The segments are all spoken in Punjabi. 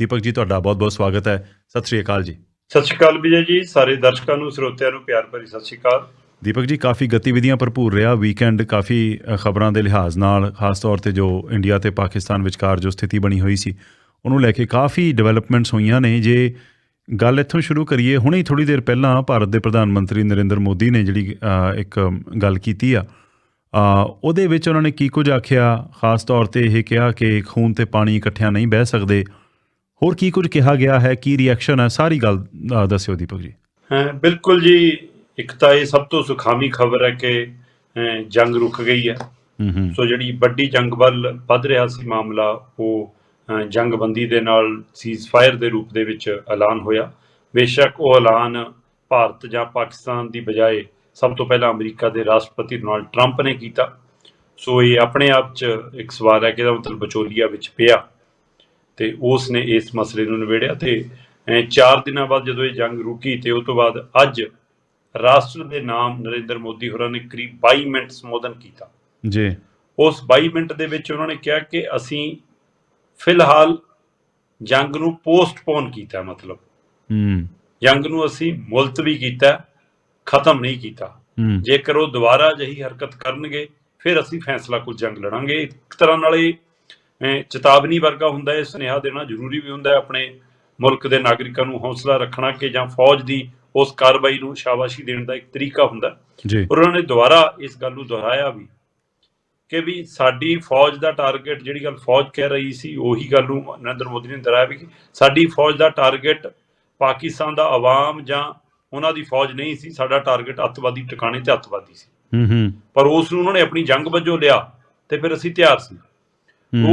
ਦੀਪਕ ਜੀ ਤੁਹਾਡਾ ਬਹੁਤ-ਬਹੁਤ ਸਵਾਗਤ ਹੈ। ਸਤਿ ਸ਼੍ਰੀ ਅਕਾਲ ਜੀ। ਸਤਿ ਸ਼੍ਰੀ ਅਕਾਲ ਵਿਜੇ ਜੀ ਸਾਰੇ ਦਰਸ਼ਕਾਂ ਨੂੰ ਸਰੋਤਿਆਂ ਨੂੰ ਪਿਆਰ ਭਰੀ ਸਤਿ ਸ਼੍ਰੀ ਅਕਾਲ। ਦੀਪਕ ਜੀ ਕਾਫੀ ਗਤੀਵਿਧੀਆਂ ਭਰਪੂਰ ਰਿਹਾ। ਵੀਕਐਂਡ ਕਾਫੀ ਖਬਰਾਂ ਦੇ ਲਿਹਾਜ਼ ਨਾਲ ਖਾਸ ਤੌਰ ਤੇ ਜੋ ਇੰਡੀਆ ਤੇ ਪਾਕਿਸਤਾਨ ਵਿਚਕਾਰ ਜੋ ਸਥਿਤੀ ਬਣੀ ਹੋਈ ਸੀ ਉਹਨੂੰ ਲੈ ਕੇ ਕਾਫੀ ਡਿਵੈਲਪਮੈਂਟਸ ਹੋਈਆਂ ਨੇ। ਜੇ ਗੱਲ ਇੱਥੋਂ ਸ਼ੁਰੂ ਕਰੀਏ ਹੁਣੇ ਹੀ ਥੋੜੀ ਦੇਰ ਪਹਿਲਾਂ ਭਾਰਤ ਦੇ ਪ੍ਰਧਾਨ ਮੰਤਰੀ ਨਰਿੰਦਰ ਮੋਦੀ ਨੇ ਜਿਹੜੀ ਇੱਕ ਗੱਲ ਕੀਤੀ ਆ ਉਹਦੇ ਵਿੱਚ ਉਹਨਾਂ ਨੇ ਕੀ ਕੁਝ ਆਖਿਆ? ਖਾਸ ਤੌਰ ਤੇ ਇਹ ਕਿਹਾ ਕਿ ਖੂਨ ਤੇ ਪਾਣੀ ਇਕੱਠਿਆਂ ਨਹੀਂ ਬਹਿ ਸਕਦੇ। ਹੋਰ ਕੀ ਕੁਝ ਕਿਹਾ ਗਿਆ ਹੈ? ਕੀ ਰਿਐਕਸ਼ਨ ਹੈ? ਸਾਰੀ ਗੱਲ ਦੱਸਿਓ ਦੀਪਕ ਜੀ। ਹਾਂ ਬਿਲਕੁਲ ਜੀ ਇੱਕ ਤਾਂ ਇਹ ਸਭ ਤੋਂ ਸੁਖਾਵੀ ਖਬਰ ਹੈ ਕਿ ਜੰਗ ਰੁਕ ਗਈ ਹੈ। ਸੋ ਜਿਹੜੀ ਵੱਡੀ ਜੰਗ ਵੱਲ ਵੱਧ ਰਿਹਾ ਸੀ ਮਾਮਲਾ ਉਹ ਜੰਗਬੰਦੀ ਦੇ ਨਾਲ ਸੀਜ਼ਫਾਇਰ ਦੇ ਰੂਪ ਦੇ ਵਿੱਚ ਐਲਾਨ ਹੋਇਆ। ਬੇਸ਼ੱਕ ਉਹ ਐਲਾਨ ਭਾਰਤ ਜਾਂ ਪਾਕਿਸਤਾਨ ਦੀ ਬਜਾਏ ਸਭ ਤੋਂ ਪਹਿਲਾਂ ਅਮਰੀਕਾ ਦੇ ਰਾਸ਼ਟਰਪਤੀ ਡੋਨਾਲਡ ਟਰੰਪ ਨੇ ਕੀਤਾ। ਸੋ ਇਹ ਆਪਣੇ ਆਪ 'ਚ ਇੱਕ ਸਵਾਲ ਹੈ ਕਿ ਇਹਦਾ ਮਤਲਬ ਵਿਚੋਲੀਆ ਵਿੱਚ ਪਿਆ। ਤੇ ਉਸ ਨੇ ਇਸ ਮਸਲੇ ਨੂੰ ਨਿਬੇੜਿਆ ਤੇ 4 ਦਿਨਾਂ ਬਾਅਦ ਜਦੋਂ ਇਹ ਜੰਗ ਰੁਕੀ ਤੇ ਉਸ ਤੋਂ ਬਾਅਦ ਅੱਜ ਰਾਸ਼ਟਰ ਦੇ ਨਾਮ ਨਰਿੰਦਰ ਮੋਦੀ ਹੋਰਾਂ ਨੇ ਕਰੀਬ 22 ਮਿੰਟ ਸੰਬੋਧਨ ਕੀਤਾ। ਜੀ। ਉਸ 22 ਮਿੰਟ ਦੇ ਵਿੱਚ ਉਹਨਾਂ ਨੇ ਕਿਹਾ ਕਿ ਅਸੀਂ ਫਿਲਹਾਲ ਜੰਗ ਨੂੰ ਪੋਸਟਪੋਨ ਕੀਤਾ ਮਤਲਬ। ਹੂੰ। ਜੰਗ ਨੂੰ ਅਸੀਂ ਮੁਲਤਵੀ ਕੀਤਾ ਖਤਮ ਨਹੀਂ ਕੀਤਾ। ਜੇਕਰ ਉਹ ਦੁਬਾਰਾ ਜਹੀ ਹਰਕਤ ਕਰਨਗੇ ਫਿਰ ਅਸੀਂ ਫੈਸਲਾ ਕੁਝ ਜੰਗ ਲੜਾਂਗੇ। ਇੱਕ ਤਰ੍ਹਾਂ ਨਾਲ ਇਹ ਚੇਤਾਵਨੀ ਵਰਗਾ ਹੁੰਦਾ ਹੈ ਸੁਨੇਹਾ ਦੇਣਾ ਜ਼ਰੂਰੀ ਵੀ ਹੁੰਦਾ ਹੈ ਆਪਣੇ ਮੁਲਕ ਦੇ ਨਾਗਰਿਕਾਂ ਨੂੰ ਹੌਸਲਾ ਰੱਖਣਾ ਕਿ ਜਾਂ ਫੌਜ ਦੀ ਉਸ ਕਾਰਵਾਈ ਨੂੰ ਸ਼ਾਬਾਸ਼ੀ ਦੇਣ ਦਾ ਇੱਕ ਤਰੀਕਾ ਹੁੰਦਾ। ਜੀ ਔਰ ਉਹਨਾਂ ਨੇ ਦੁਬਾਰਾ ਇਸ ਗੱਲ ਨੂੰ ਦੁਹਰਾਇਆ ਵੀ ਕਿ ਵੀ ਸਾਡੀ ਫੌਜ ਦਾ ਟਾਰਗੇਟ ਜਿਹੜੀ ਗੱਲ ਫੌਜ ਕਹਿ ਰਹੀ ਸੀ ਉਹੀ ਗੱਲ ਨੂੰ ਨਰਿੰਦਰ ਮੋਦੀ ਨੇ ਦੁਹਰਾਇਆ ਵੀ ਕਿ ਸਾਡੀ ਫੌਜ ਦਾ ਟਾਰਗੇਟ ਪਾਕਿਸਤਾਨ ਦਾ ਆਵਾਮ ਜਾਂ ਉਹਨਾਂ ਦੀ ਫੌਜ ਨਹੀਂ ਸੀ ਸਾਡਾ ਟਾਰਗੇਟ ਅੱਤਵਾਦੀ ਟਿਕਾਣੇ ਤੇ ਅੱਤਵਾਦੀ ਸੀ ਹੂੰ ਹੂੰ ਪਰ ਉਸ ਨੂੰ ਉਹਨਾਂ ਨੇ ਆਪਣੀ ਜੰਗ ਵਜੋਂ ਲਿਆ ਤੇ ਫਿਰ ਅਸੀਂ ਤਿਆਰ ਸੀ।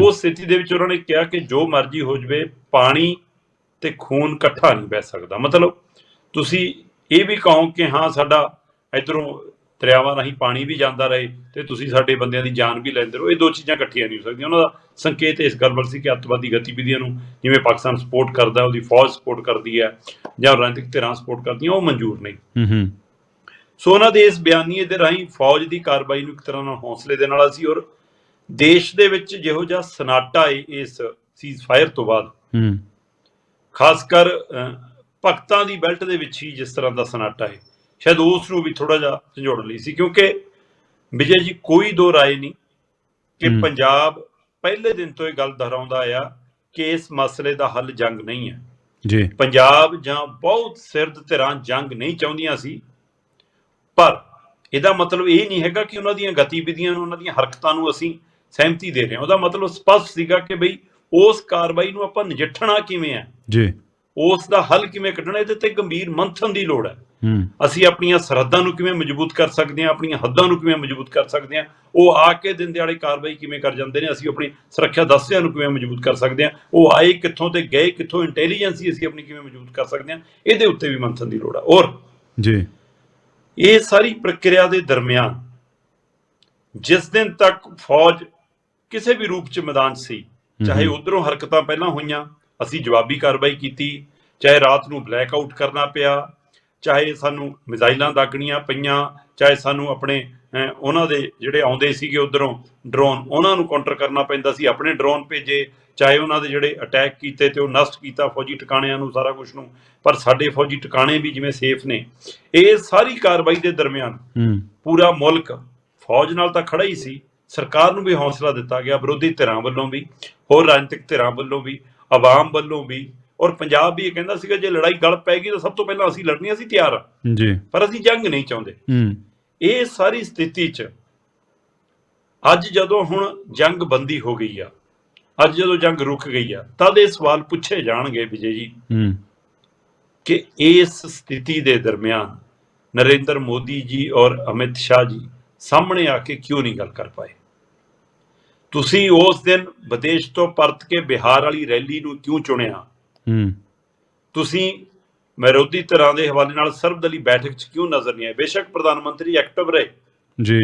ਉਸ ਸਥਿਤੀ ਦੇ ਵਿੱਚ ਉਹਨਾਂ ਨੇ ਕਿਹਾ ਕਿ ਜੋ ਮਰਜ਼ੀ ਹੋ ਜਵੇ ਪਾਣੀ ਤੇ ਖੂਨ ਇਕੱਠਾ ਨਹੀਂ ਬਹਿ ਸਕਦਾ। ਮਤਲਬ ਤੁਸੀਂ ਇਹ ਵੀ ਕਹੋ ਕਿ ਹਾਂ ਸਾਡਾ ਇਧਰੋਂ ਦਰਿਆਵਾਂ ਰਾਹੀਂ ਪਾਣੀ ਵੀ ਜਾਂਦਾ ਰਹੇ ਤੇ ਤੁਸੀਂ ਸਾਡੇ ਬੰਦਿਆਂ ਦੀ ਜਾਨ ਵੀ ਲੈਂਦੇ ਰਹੋ। ਇਹ ਦੋ ਚੀਜ਼ਾਂ ਇਕੱਠੀਆਂ ਨਹੀਂ ਹੋ ਸਕਦੀਆਂ। ਉਹਨਾਂ ਦਾ ਸੰਕੇਤ ਇਸ ਗੱਲ ਵੱਲ ਸੀ ਕਿ ਅੱਤਵਾਦੀ ਗਤੀਵਿਧੀਆਂ ਨੂੰ ਜਿਵੇਂ ਪਾਕਿਸਤਾਨ ਸਪੋਰਟ ਕਰਦਾ ਉਹਦੀ ਫੌਜ ਸਪੋਰਟ ਕਰਦੀ ਹੈ ਜਾਂ ਰਾਜਨੀਤਿਕ ਧਿਰਾਂ ਸਪੋਰਟ ਕਰਦੀਆਂ ਉਹ ਮਨਜ਼ੂਰ ਨਹੀਂ। ਹੂੰ ਹੂੰ। ਸੋ ਉਹਨਾਂ ਦੇ ਇਸ ਬਿਆਨੀਏ ਦੇ ਰਾਹੀਂ ਫੌਜ ਦੀ ਕਾਰਵਾਈ ਨੂੰ ਇੱਕ ਤਰ੍ਹਾਂ ਨਾਲ ਹੌਸਲੇ ਦੇ ਨਾਲ ਅਸੀਂ ਔਰ ਦੇਸ਼ ਦੇ ਵਿੱਚ ਜਿਹੋ ਜਿਹਾ ਸਨਾਟਾ ਹੈ ਇਸ ਸੀਜ਼ਫਾਇਰ ਤੋਂ ਬਾਅਦ ਹੂੰ। ਖਾਸ ਕਰ ਭਗਤਾਂ ਦੀ ਬੈਲਟ ਦੇ ਵਿੱਚ ਹੀ ਜਿਸ ਤਰ੍ਹਾਂ ਦਾ ਸਨਾਟਾ ਹੈ ਸ਼ਾਇਦ ਉਸ ਨੂੰ ਵੀ ਥੋੜਾ ਜਿਹਾ ਝੰਜੋੜਨ ਲਈ ਸੀ ਕਿਉਂਕਿ ਵਿਜੇ ਜੀ ਕੋਈ ਦੋ ਰਾਏ ਨਹੀਂ ਕਿ। ਪੰਜਾਬ ਪਹਿਲੇ ਦਿਨ ਤੋਂ ਇਹ ਗੱਲ ਦੁਹਰਾਉਂਦਾ ਆ ਕਿ ਇਸ ਮਸਲੇ ਦਾ ਹੱਲ ਜੰਗ ਨਹੀਂ ਹੈ। ਜੀ। ਪੰਜਾਬ ਜਾਂ ਬਹੁਤ ਸਿਰਦ ਧਿਰਾਂ ਜੰਗ ਨਹੀਂ ਚਾਹੁੰਦੀਆਂ ਸੀ ਪਰ ਇਹਦਾ ਮਤਲਬ ਇਹ ਨਹੀਂ ਹੈਗਾ ਕਿ ਉਹਨਾਂ ਦੀਆਂ ਗਤੀਵਿਧੀਆਂ ਨੂੰ ਉਹਨਾਂ ਦੀਆਂ ਹਰਕਤਾਂ ਨੂੰ ਅਸੀਂ ਸਹਿਮਤੀ ਦੇ ਰਹੇ ਹਾਂ। ਉਹਦਾ ਮਤਲਬ ਸਪਸ਼ਟ ਸੀਗਾ ਕਿ ਬਈ ਉਸ ਕਾਰਵਾਈ ਨੂੰ ਆਪਾਂ ਨਜਿੱਠਣਾ ਕਿਵੇਂ ਹੈ? ਜੀ। ਉਸ ਦਾ ਹੱਲ ਕਿਵੇਂ ਕੱਢਣਾ ਇਹਦੇ ਤੇ ਗੰਭੀਰ ਮੰਥਨ ਦੀ ਲੋੜ ਹੈ। ਅਸੀਂ ਆਪਣੀਆਂ ਸਰਹੱਦਾਂ ਨੂੰ ਕਿਵੇਂ ਮਜ਼ਬੂਤ ਕਰ ਸਕਦੇ ਹਾਂ ਆਪਣੀਆਂ ਹੱਦਾਂ ਨੂੰ ਕਿਵੇਂ ਮਜ਼ਬੂਤ ਕਰ ਸਕਦੇ ਹਾਂ ਉਹ ਆ ਕੇ ਦਿਨ ਦਿਹਾੜੇ ਕਾਰਵਾਈ ਕਿਵੇਂ ਕਰ ਜਾਂਦੇ ਨੇ ਅਸੀਂ ਆਪਣੀ ਸੁਰੱਖਿਆ ਦਸਤਿਆਂ ਨੂੰ ਕਿਵੇਂ ਮਜ਼ਬੂਤ ਕਰ ਸਕਦੇ ਹਾਂ ਉਹ ਆਏ ਕਿੱਥੋਂ ਤੇ ਗਏ ਕਿੱਥੋਂ ਇੰਟੈਲੀਜੈਂਸੀ ਅਸੀਂ ਆਪਣੀ ਕਿਵੇਂ ਮਜ਼ਬੂਤ ਕਰ ਸਕਦੇ ਹਾਂ ਇਹਦੇ ਉੱਤੇ ਵੀ ਮੰਥਨ ਦੀ ਲੋੜ ਹੈ। ਔਰ ਜੀ। ਇਹ ਸਾਰੀ ਪ੍ਰਕਿਰਿਆ ਦੇ ਦਰਮਿਆਨ ਜਿਸ ਦਿਨ ਤੱਕ ਫੌਜ ਕਿਸੇ ਵੀ ਰੂਪ ਚ ਮੈਦਾਨ ਸੀ ਚਾਹੇ। ਉਧਰੋਂ ਹਰਕਤਾਂ ਪਹਿਲਾਂ ਹੋਈਆਂ ਅਸੀਂ ਜਵਾਬੀ ਕਾਰਵਾਈ ਕੀਤੀ ਚਾਹੇ ਰਾਤ ਨੂੰ ਬਲੈਕ ਆਊਟ ਕਰਨਾ ਪਿਆ ਚਾਹੇ ਸਾਨੂੰ ਮਿਜ਼ਾਈਲਾਂ ਦਾਗਣੀਆਂ ਪਈਆਂ ਚਾਹੇ ਸਾਨੂੰ ਆਪਣੇ ਉਹਨਾਂ ਦੇ ਜਿਹੜੇ ਆਉਂਦੇ ਸੀਗੇ ਉਧਰੋਂ ਡਰੋਨ ਉਹਨਾਂ ਨੂੰ ਕਾਊਂਟਰ ਕਰਨਾ ਪੈਂਦਾ ਸੀ ਆਪਣੇ ਡਰੋਨ ਭੇਜੇ ਚਾਹੇ ਉਹਨਾਂ ਦੇ ਜਿਹੜੇ ਅਟੈਕ ਕੀਤੇ ਤੇ ਉਹ ਨਸ਼ਟ ਕੀਤਾ ਫੌਜੀ ਟਿਕਾਣਿਆਂ ਨੂੰ ਸਾਰਾ ਕੁਝ ਨੂੰ ਪਰ ਸਾਡੇ ਫੌਜੀ ਟਿਕਾਣੇ ਵੀ ਜਿਵੇਂ ਸੇਫ ਨੇ ਇਹ ਸਾਰੀ ਕਾਰਵਾਈ ਦੇ ਦਰਮਿਆਨ ਪੂਰਾ ਮੁਲਕ ਫੌਜ ਨਾਲ ਤਾਂ ਖੜਾ ਹੀ ਸੀ ਸਰਕਾਰ ਨੂੰ ਵੀ ਹੌਸਲਾ ਦਿੱਤਾ ਗਿਆ ਵਿਰੋਧੀ ਧਿਰਾਂ ਵੱਲੋਂ ਵੀ ਹੋਰ ਰਾਜਨੀਤਿਕ ਧਿਰਾਂ ਵੱਲੋਂ ਵੀ ਆਵਾਮ ਵੱਲੋਂ ਵੀ ਔਰ ਪੰਜਾਬ ਵੀ ਇਹ ਕਹਿੰਦਾ ਸੀਗਾ ਜੇ ਲੜਾਈ ਗਲ ਪੈ ਗਈ ਤਾਂ ਸਭ ਤੋਂ ਪਹਿਲਾਂ ਅਸੀਂ ਲੜਨੀ ਅਸੀਂ ਤਿਆਰ ਹਾਂ ਜੀ। ਪਰ ਅਸੀਂ ਜੰਗ ਨਹੀਂ ਚਾਹੁੰਦੇ। ਹੂੰ। ਇਹ ਸਾਰੀ ਸਥਿਤੀ 'ਚ ਅੱਜ ਜਦੋਂ ਹੁਣ ਜੰਗ ਬੰਦੀ ਹੋ ਗਈ ਆ ਅੱਜ ਜਦੋਂ ਜੰਗ ਰੁਕ ਗਈ ਆ ਤਦ ਇਹ ਸਵਾਲ ਪੁੱਛੇ ਜਾਣਗੇ ਵਿਜੇ ਜੀ। ਹੂੰ। ਕਿ ਇਸ ਸਥਿਤੀ ਦੇ ਦਰਮਿਆਨ ਨਰਿੰਦਰ ਮੋਦੀ ਜੀ ਔਰ ਅਮਿਤ ਸ਼ਾਹ ਜੀ ਸਾਹਮਣੇ ਆ ਕੇ ਕਿਉਂ ਨਹੀਂ ਗੱਲ ਕਰ ਪਾਏ? ਤੁਸੀਂ ਉਸ ਦਿਨ ਵਿਦੇਸ਼ ਤੋਂ ਪਰਤ ਕੇ ਬਿਹਾਰ ਵਾਲੀ ਰੈਲੀ ਨੂੰ ਕਿਉਂ ਚੁਣਿਆ? ਹੂੰ। ਤੁਸੀਂ ਵਿਰੋਧੀ ਧਿਰਾਂ ਦੇ ਹਵਾਲੇ ਨਾਲ ਸਰਬਦਲੀ ਬੈਠਕ 'ਚ ਕਿਉਂ ਨਜ਼ਰ ਨਹੀਂ ਆਏ? ਬੇਸ਼ੱਕ ਪ੍ਰਧਾਨ ਮੰਤਰੀ ਐਕਟਿਵ ਰਹੇ। ਜੀ।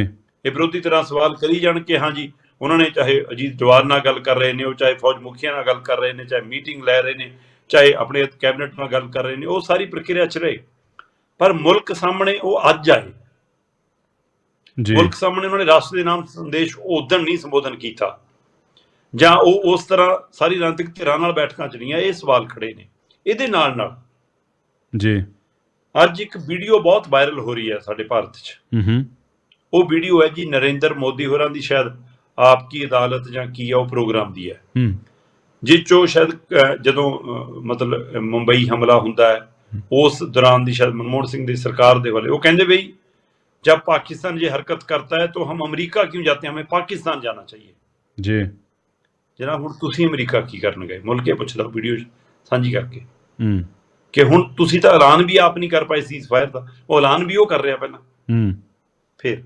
ਇਹ ਵਿਰੋਧੀ ਧਿਰਾਂ ਸਵਾਲ ਕਰੀ ਜਾਣ ਕਿ ਹਾਂ ਜੀ ਉਹਨਾਂ ਨੇ ਚਾਹੇ ਅਜੀਤ ਜਵਾਰ ਨਾਲ ਗੱਲ ਕਰ ਰਹੇ ਨੇ ਉਹ ਚਾਹੇ ਫੌਜ ਮੁਖੀਆਂ ਨਾਲ ਗੱਲ ਕਰ ਰਹੇ ਨੇ ਚਾਹੇ ਮੀਟਿੰਗ ਲੈ ਰਹੇ ਨੇ ਚਾਹੇ ਆਪਣੇ ਕੈਬਨਿਟ ਨਾਲ ਗੱਲ ਕਰ ਰਹੇ ਨੇ ਉਹ ਸਾਰੀ ਪ੍ਰਕਿਰਿਆ 'ਚ ਰਹੇ। ਪਰ ਮੁਲਕ ਸਾਹਮਣੇ ਉਹ ਅੱਜ ਆਏ। ਮੁਲਕ ਸਾਹਮਣੇ ਉਹਨਾਂ ਨੇ ਰਾਸ਼ਟਰ ਦੇ ਨਾਮ ਸੰਦੇਸ਼ ਉਦੋਂ ਨਹੀਂ ਸੰਬੋਧਨ ਕੀਤਾ। ਜਾਂ ਉਹ ਉਸ ਤਰ੍ਹਾਂ ਸਾਰੀ ਰਾਜਨੀਤਿਕ ਧਿਰਾਂ ਨਾਲ ਬੈਠਕਾਂ ਚ ਨਹੀਂ ਆ ਇਹ ਸਵਾਲ ਖੜੇ ਨੇ। ਇਹਦੇ ਨਾਲ ਨਾਲ ਜੀ। ਅੱਜ ਇੱਕ ਵੀਡੀਓ ਬਹੁਤ ਵਾਇਰਲ ਹੋ ਰਹੀ ਹੈ ਸਾਡੇ ਭਾਰਤ 'ਚ। ਹੂੰ ਹੂੰ। ਉਹ ਵੀਡੀਓ ਹੈ ਜੀ ਨਰਿੰਦਰ ਮੋਦੀ ਹੋਰਾਂ ਦੀ ਸ਼ਾਇਦ ਆਪ ਕੀ ਅਦਾਲਤ ਜਾਂ ਕੀ ਆ ਉਹ ਪ੍ਰੋਗਰਾਮ ਦੀ ਹੈ। ਹੂੰ। ਜਿਸ 'ਚੋਂ ਸ਼ਾਇਦ ਜਦੋਂ ਮਤਲਬ ਮੁੰਬਈ ਹਮਲਾ ਹੁੰਦਾ ਹੈ। ਉਸ ਦੌਰਾਨ ਦੀ ਸ਼ਾਇਦ ਮਨਮੋਹਨ ਸਿੰਘ ਦੀ ਸਰਕਾਰ ਦੇ ਵਾਲੇ। ਉਹ ਕਹਿੰਦੇ ਬਈ जब पाकिस्तान ये हरकत करता है तो हम अमेरिका क्यों जाते हैं हमें पाकिस्तान जाना चाहिए ਜੀ ਜਨਾਬ ਹੁਣ ਤੁਸੀਂ ਅਮਰੀਕਾ ਕੀ ਕਰਨ ਗਏ ਮੁਲਕ ਇਹ ਪੁੱਛਦਾ ਵੀਡੀਓ ਸਾਂਝੀ ਕਰਕੇ ਹੂੰ ਕਿ ਹੁਣ ਤੁਸੀਂ ਤਾਂ ਐਲਾਨ ਵੀ ਆਪ ਨਹੀਂ ਕਰ ਪਾਏ ਸੀਜ਼ ਫਾਇਰ ਦਾ ਉਹ ਐਲਾਨ ਵੀ ਉਹ ਕਰ ਰਿਹਾ ਪਹਿਲਾਂ ਹੂੰ ਫਿਰ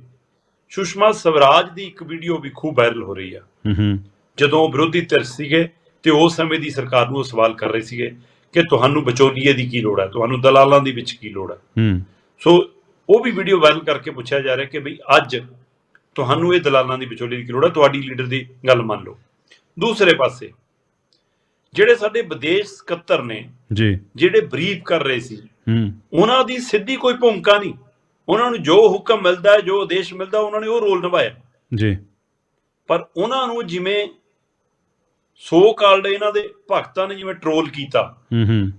ਸੁਸ਼ਮਾ ਸਵਰਾਜ ਦੀ ਇੱਕ ਵੀਡੀਓ ਵੀ ਖੂਬ ਵਾਇਰਲ ਹੋ ਰਹੀ ਆ ਹੂੰ ਹੂੰ ਜਦੋਂ ਉਹ ਵਿਰੋਧੀ ਧਿਰ ਸੀਗੇ ਤੇ ਉਸ ਸਮੇਂ ਦੀ ਸਰਕਾਰ ਨੂੰ ਉਹ ਸਵਾਲ ਕਰ ਰਹੇ ਸੀਗੇ ਕਿ ਤੁਹਾਨੂੰ ਵਿਚੋਲੀਏ ਦੀ ਕੀ ਲੋੜ ਹੈ ਤੁਹਾਨੂੰ ਦਲਾਲਾਂ ਦੀ ਵਿੱਚ ਕੀ ਲੋੜ ਹੈ ਹੂੰ ਸੋ ਉਹ ਵੀ ਵੀਡੀਓ ਵਾਇਰਲ ਕਰਕੇ ਪੁੱਛਿਆ ਜਾ ਰਿਹਾ ਕਿ ਬਈ ਅੱਜ ਤੁਹਾਨੂੰ ਇਹ ਦਲਾਲਾਂ ਦੀ ਵਿਚੋਲੀ ਦੀ ਕੀ ਲੋੜ ਹੈ? ਤੁਹਾਡੀ ਲੀਡਰ ਦੀ ਗੱਲ ਮੰਨ ਲਓ। ਦੂਸਰੇ ਪਾਸੇ ਜਿਹੜੇ ਸਾਡੇ ਵਿਦੇਸ਼ ਸਕੱਤਰ ਨੇ ਜੀ। ਜਿਹੜੇ ਬਰੀਫ ਕਰ ਰਹੇ ਸੀ ਹੂੰ। ਉਹਨਾਂ ਦੀ ਸਿੱਧੀ ਕੋਈ ਭੂਮਿਕਾ ਨਹੀਂ। ਉਹਨਾਂ ਨੂੰ ਜੋ ਹੁਕਮ ਮਿਲਦਾ ਹੈ ਜੋ ਆਦੇਸ਼ ਮਿਲਦਾ ਉਹਨਾਂ ਨੇ ਉਹ ਰੋਲ ਨਿਭਾਇਆ। ਜੀ। ਪਰ ਉਹਨਾਂ ਨੂੰ ਜਿਵੇਂ ਸੋ ਕਾਲਡ ਇਹਨਾਂ ਦੇ ਭਗਤਾਂ ਨੇ ਜਿਵੇਂ ਟਰੋਲ ਕੀਤਾ ਹੂੰ ਹੂੰ।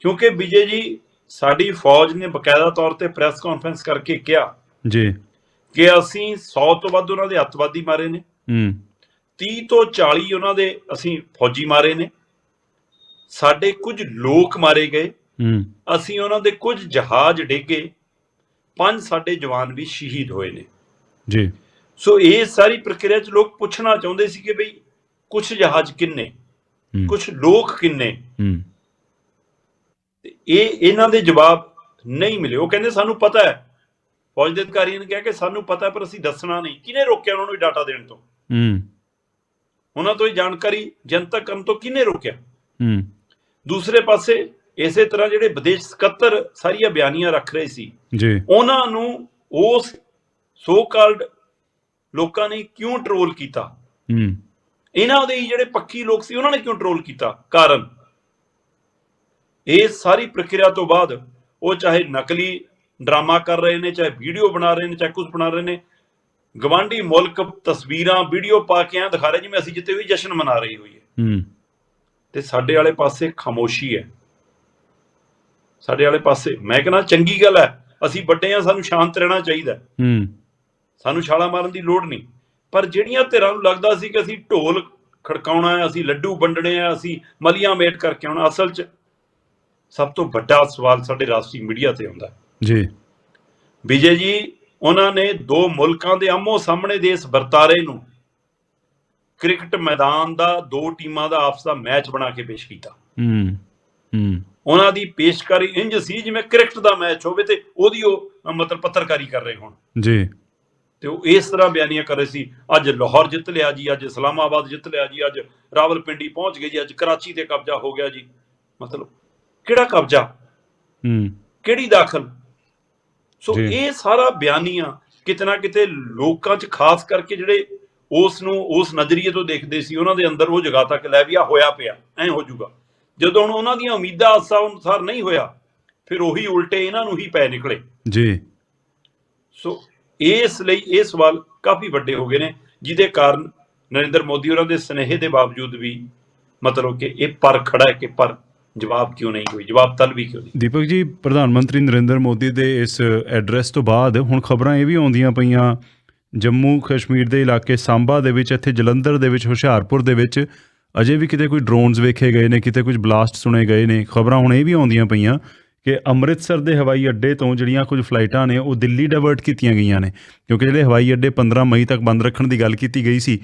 ਕਿਉਂਕਿ ਵਿਜੇ ਜੀ ਸਾਡੀ ਫੌਜ ਨੇ ਬਕਾਇਦਾ ਤੌਰ ਤੇ ਪ੍ਰੈਸ ਕਾਨਫਰੰਸ ਕਰਕੇ ਕਿਹਾ ਜੀ। ਕਿ ਅਸੀਂ 100 ਤੋਂ ਵੱਧ ਉਹਨਾਂ ਦੇ ਅੱਤਵਾਦੀ ਮਾਰੇ ਨੇ। ਹੂੰ। 30 ਤੋਂ 40 ਉਹਨਾਂ ਦੇ ਅਸੀਂ ਫੌਜੀ ਮਾਰੇ ਨੇ। ਸਾਡੇ ਕੁਝ ਲੋਕ ਮਾਰੇ ਗਏ। ਹੂੰ। ਅਸੀਂ ਉਹਨਾਂ ਦੇ ਕੁਝ ਜਹਾਜ਼ ਡੇਗੇ। ਪੰਜ ਸਾਡੇ ਜਵਾਨ ਵੀ ਸ਼ਹੀਦ ਹੋਏ ਨੇ। ਜੀ। ਸੋ ਇਹ ਸਾਰੀ ਪ੍ਰਕਿਰਿਆ 'ਚ ਲੋਕ ਪੁੱਛਣਾ ਚਾਹੁੰਦੇ ਸੀ ਕਿ ਬਈ ਕੁਝ ਜਹਾਜ਼ ਕਿੰਨੇ? ਕੁਝ ਲੋਕ ਕਿੰਨੇ? ਹੂੰ। ਤੇ ਇਹ ਇਹਨਾਂ ਦੇ ਜਵਾਬ ਨਹੀਂ ਮਿਲੇ। ਉਹ ਕਹਿੰਦੇ ਸਾਨੂੰ ਪਤਾ ਹੈ। ਫੌਜ ਦੇ ਅਧਿਕਾਰੀਆਂ ਨੇ ਕਿਹਾ ਕਿ ਸਾਨੂੰ ਪਤਾ ਹੈ ਪਰ ਅਸੀਂ ਦੱਸਣਾ ਨਹੀਂ। ਕਿਹਨੇ ਰੋਕਿਆ ਉਹਨਾਂ ਨੂੰ ਡਾਟਾ ਦੇਣ ਤੋਂ? ਹੂੰ। ਉਹਨਾਂ ਤੋਂ ਇਹ ਜਾਣਕਾਰੀ ਜਨਤਕ ਕਰਨ ਤੋਂ ਕਿਹਨੇ ਰੋਕਿਆ? ਹੂੰ। ਦੂਸਰੇ ਪਾਸੇ ਇਸੇ ਤਰ੍ਹਾਂ ਜਿਹੜੇ ਵਿਦੇਸ਼ ਸਕੱਤਰ ਸਾਰੀਆਂ ਬਿਆਨੀਆਂ ਰੱਖ ਰਹੇ ਸੀ ਜੀ। ਉਹਨਾਂ ਨੂੰ ਉਸ ਸੋ ਕਾਲਡ ਲੋਕਾਂ ਨੇ ਕਿਉਂ ਟਰੋਲ ਕੀਤਾ? ਹੂੰ। ਇਹਨਾਂ ਦੇ ਜਿਹੜੇ ਪੱਕੀ ਲੋਕ ਸੀ ਉਹਨਾਂ ਨੇ ਕਿਉਂ ਟਰੋਲ ਕੀਤਾ? ਕਾਰਨ? ਇਹ ਸਾਰੀ ਪ੍ਰਕਿਰਿਆ ਤੋਂ ਬਾਅਦ ਉਹ ਚਾਹੇ ਨਕਲੀ ਡਰਾਮਾ ਕਰ ਰਹੇ ਨੇ ਚਾਹੇ ਵੀਡੀਓ ਬਣਾ ਰਹੇ ਨੇ ਚਾਹੇ ਕੁਝ ਬਣਾ ਰਹੇ ਨੇ ਗਵਾਂਢੀ ਮੁਲਕ ਤਸਵੀਰਾਂ ਵੀਡੀਓ ਪਾ ਕੇ ਆ ਦਿਖਾ ਰਹੇ ਜਿਵੇਂ ਅਸੀਂ ਜਿੱਤੇ ਵੀ ਜਸ਼ਨ ਮਨਾ ਰਹੀ ਹੋਈ ਹੈ। ਹੂੰ ਤੇ ਸਾਡੇ ਵਾਲੇ ਪਾਸੇ ਖਾਮੋਸ਼ੀ ਹੈ। ਸਾਡੇ ਵਾਲੇ ਪਾਸੇ ਮੈਂ ਕਹਿੰਦਾ ਚੰਗੀ ਗੱਲ ਹੈ ਅਸੀਂ ਵੱਡੇ ਆ ਸਾਨੂੰ ਸ਼ਾਂਤ ਰਹਿਣਾ ਚਾਹੀਦਾ। ਹੈ। ਸਾਨੂੰ ਛਾਲਾ ਮਾਰਨ ਦੀ ਲੋੜ ਨਹੀਂ। ਪਰ ਜਿਹੜੀਆਂ ਧਿਰਾਂ ਨੂੰ ਲੱਗਦਾ ਸੀ ਕਿ ਅਸੀਂ ਢੋਲ ਖੜਕਾਉਣਾ ਹੈ ਅਸੀਂ ਲੱਡੂ ਵੰਡਣੇ ਆ ਅਸੀਂ ਮਲੀਆਂ ਮੇਟ ਕਰਕੇ ਆਉਣਾ ਅਸਲ 'ਚ ਸਭ ਤੋਂ ਵੱਡਾ ਸਵਾਲ ਸਾਡੇ ਰਾਸ਼ਟਰੀ ਮੀਡੀਆ ਤੇ ਆਉਂਦਾ। ਜੀ। ਵਿਜੇ ਜੀ ਉਹਨਾਂ ਨੇ ਦੋ ਮੁਲਕਾਂ ਦੇ ਆਮੋ ਸਾਹਮਣੇ ਦੇ ਇਸ ਵਰਤਾਰੇ ਨੂੰ ਕ੍ਰਿਕਟ ਮੈਦਾਨ ਦਾ ਦੋ ਟੀਮਾਂ ਦਾ ਆਪਸ ਦਾ ਮੈਚ ਬਣਾ ਕੇ ਪੇਸ਼ ਕੀਤਾ। ਹੂੰ ਹੂੰ। ਉਹਨਾਂ ਦੀ ਪੇਸ਼ਕਾਰੀ ਇੰਜ ਸੀ ਜਿਵੇਂ ਕ੍ਰਿਕਟ ਦਾ ਮੈਚ ਹੋਵੇ ਤੇ ਉਹਦੀ ਉਹ ਮਤਲਬ ਪੱਤਰਕਾਰੀ ਕਰ ਰਹੇ ਹੋਣ। ਜੀ। ਤੇ ਉਹ ਇਸ ਤਰ੍ਹਾਂ ਬਿਆਨੀਆਂ ਕਰ ਰਹੇ ਸੀ ਅੱਜ ਲਾਹੌਰ ਜਿੱਤ ਲਿਆ ਜੀ ਅੱਜ ਇਸਲਾਮਾਬਾਦ ਜਿੱਤ ਲਿਆ ਜੀ ਅੱਜ ਰਾਵਲਪਿੰਡੀ ਪਹੁੰਚ ਗਏ ਜੀ ਅੱਜ ਕਰਾਚੀ ਤੇ ਕਬਜ਼ਾ ਹੋ ਗਿਆ ਜੀ। ਮਤਲਬ ਕਿਹੜਾ ਕਬਜ਼ਾ? ਹੂੰ। ਕਿਹੜੀ ਦਾਖਲ? ਸੋ। ਇਹ ਸਾਰਾ ਬਿਆਨੀਆਂ ਕਿਤੇ ਨਾ ਕਿਤੇ ਲੋਕਾਂ 'ਚ ਖਾਸ ਕਰਕੇ ਜਿਹੜੇ ਉਸ ਨੂੰ ਉਸ ਨਜ਼ਰੀਏ ਤੋਂ ਦੇਖਦੇ ਸੀ ਉਹਨਾਂ ਦੇ ਅੰਦਰ ਉਹ ਜਗਾਤਾ ਕਿ ਲੈ ਵੀ ਆ ਹੋਇਆ ਪਿਆ ਐ ਹੋ ਜਾਊਗਾ। ਜਦੋਂ ਹੁਣ ਉਹਨਾਂ ਦੀਆਂ ਉਮੀਦਾਂ ਆਸਾਂ ਅਨੁਸਾਰ ਨਹੀਂ ਹੋਇਆ ਫਿਰ ਉਹੀ ਉਲਟੇ ਇਹਨਾਂ ਨੂੰ ਹੀ ਪੈ ਨਿਕਲੇ। ਜੀ। ਸੋ ਇਸ ਲਈ ਇਹ ਸਵਾਲ ਕਾਫੀ ਵੱਡੇ ਹੋ ਗਏ ਨੇ ਜਿਹਦੇ ਕਾਰਨ ਨਰਿੰਦਰ ਮੋਦੀ ਹੋਰਾਂ ਦੇ ਸਨੇਹ ਦੇ ਬਾਵਜੂਦ ਵੀ ਮਤਲਬ ਕਿ ਇਹ ਪਰ ਖੜਾ ਹੈ ਕਿ ਪਰ ਜਵਾਬ ਕਿਉਂ ਨਹੀਂ ਕੋਈ ਜਵਾਬ ਤਲਬੀ ਕਿਉਂ ਨਹੀਂ ਦੀਪਕ ਜੀ, ਪ੍ਰਧਾਨ ਮੰਤਰੀ ਨਰਿੰਦਰ ਮੋਦੀ ਦੇ ਇਸ ਐਡਰੈਸ ਤੋਂ ਬਾਅਦ ਹੁਣ ਖਬਰਾਂ ਇਹ ਵੀ ਆਉਂਦੀਆਂ ਪਈਆਂ। ਜੰਮੂ ਕਸ਼ਮੀਰ ਦੇ ਇਲਾਕੇ ਸਾਂਬਾ ਦੇ ਵਿੱਚ, ਇੱਥੇ ਜਲੰਧਰ ਦੇ ਵਿੱਚ, ਹੁਸ਼ਿਆਰਪੁਰ ਦੇ ਵਿੱਚ ਅਜੇ ਵੀ ਕਿਤੇ ਕੋਈ ਡਰੋਨਸ ਵੇਖੇ ਗਏ ਨੇ, ਕਿਤੇ ਕੁਝ ਬਲਾਸਟ ਸੁਣੇ ਗਏ ਨੇ। ਖਬਰਾਂ ਹੁਣ ਇਹ ਵੀ ਆਉਂਦੀਆਂ ਪਈਆਂ ਕਿ ਅੰਮ੍ਰਿਤਸਰ ਦੇ ਹਵਾਈ ਅੱਡੇ ਤੋਂ ਜਿਹੜੀਆਂ ਕੁਝ ਫਲਾਈਟਾਂ ਨੇ, ਉਹ ਦਿੱਲੀ ਡਾਇਵਰਟ ਕੀਤੀਆਂ ਗਈਆਂ ਨੇ। ਕਿਉਂਕਿ ਜਿਹੜੇ ਹਵਾਈ ਅੱਡੇ 15 ਮਈ ਤੱਕ ਬੰਦ ਰੱਖਣ ਦੀ ਗੱਲ ਕੀਤੀ ਗਈ ਸੀ,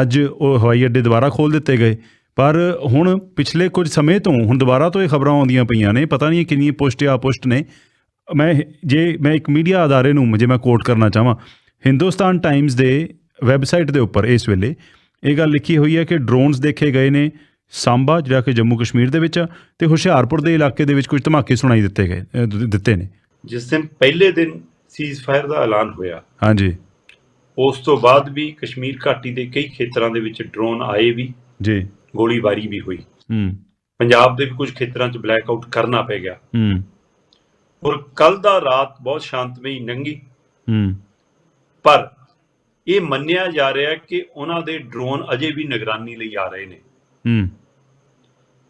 ਅੱਜ ਉਹ ਹਵਾਈ ਅੱਡੇ ਦੁਬਾਰਾ ਖੋਲ ਦਿੱਤੇ ਗਏ। ਪਰ ਹੁਣ ਪਿਛਲੇ ਕੁਝ ਸਮੇਂ ਤੋਂ ਹੁਣ ਦੁਬਾਰਾ ਤੋਂ ਇਹ ਖਬਰਾਂ ਆਉਂਦੀਆਂ ਪਈਆਂ ਨੇ ਪਤਾ ਨਹੀਂ ਕਿੰਨੀ ਪੁਸ਼ਟ ਜਾਂ ਅਪੁਸ਼ਟ ਨੇ। ਮੈਂ ਜੇ ਮੈਂ ਇੱਕ ਮੀਡੀਆ ਅਦਾਰੇ ਨੂੰ ਜੇ ਮੈਂ ਕੋਟ ਕਰਨਾ ਚਾਹਾਂ ਹਿੰਦੁਸਤਾਨ ਟਾਈਮਜ਼ ਦੇ ਵੈਬਸਾਈਟ ਦੇ ਉੱਪਰ ਇਸ ਵੇਲੇ ਇਹ ਗੱਲ ਲਿਖੀ ਹੋਈ ਹੈ ਕਿ ਡਰੋਨਸ ਦੇਖੇ ਗਏ ਨੇ ਸਾਂਬਾ ਜਿਹੜਾ ਕਿ ਜੰਮੂ ਕਸ਼ਮੀਰ ਦੇ ਵਿੱਚ ਆ, ਤੇ ਹੁਸ਼ਿਆਰਪੁਰ ਦੇ ਇਲਾਕੇ ਦੇ ਵਿੱਚ ਕੁਝ ਧਮਾਕੇ ਸੁਣਾਈ ਦਿੱਤੇ ਗਏ ਦਿੱਤੇ ਨੇ। ਜਿਸ ਦਿਨ ਪਹਿਲੇ ਦਿਨ ਸੀਜ਼ ਫਾਇਰ ਦਾ ਐਲਾਨ ਹੋਇਆ ਹਾਂਜੀ। ਉਸ ਤੋਂ ਬਾਅਦ ਵੀ ਕਸ਼ਮੀਰ ਘਾਟੀ ਦੇ ਕਈ ਖੇਤਰਾਂ ਦੇ ਵਿੱਚ ਡਰੋਨ ਆਏ ਵੀ। ਜੀ। ਗੋਲੀਬਾਰੀ ਵੀ ਹੋਈ। ਹੂੰ। ਪੰਜਾਬ ਦੇ ਵੀ ਕੁਝ ਖੇਤਰਾਂ 'ਚ ਬਲੈਕ ਆਊਟ ਕਰਨਾ ਪੈ ਗਿਆ। ਹੂੰ। ਔਰ ਕੱਲ ਦਾ ਰਾਤ ਬਹੁਤ ਸ਼ਾਂਤਮਈ ਲੰਘੀ ਹੂੰ। ਪਰ ਇਹ ਮੰਨਿਆ ਜਾ ਰਿਹਾ ਹੈ ਕਿ ਉਹਨਾਂ ਦੇ ਡਰੋਨ ਅਜੇ ਵੀ ਨਿਗਰਾਨੀ ਲਈ ਆ ਰਹੇ ਨੇ। ਹੂੰ।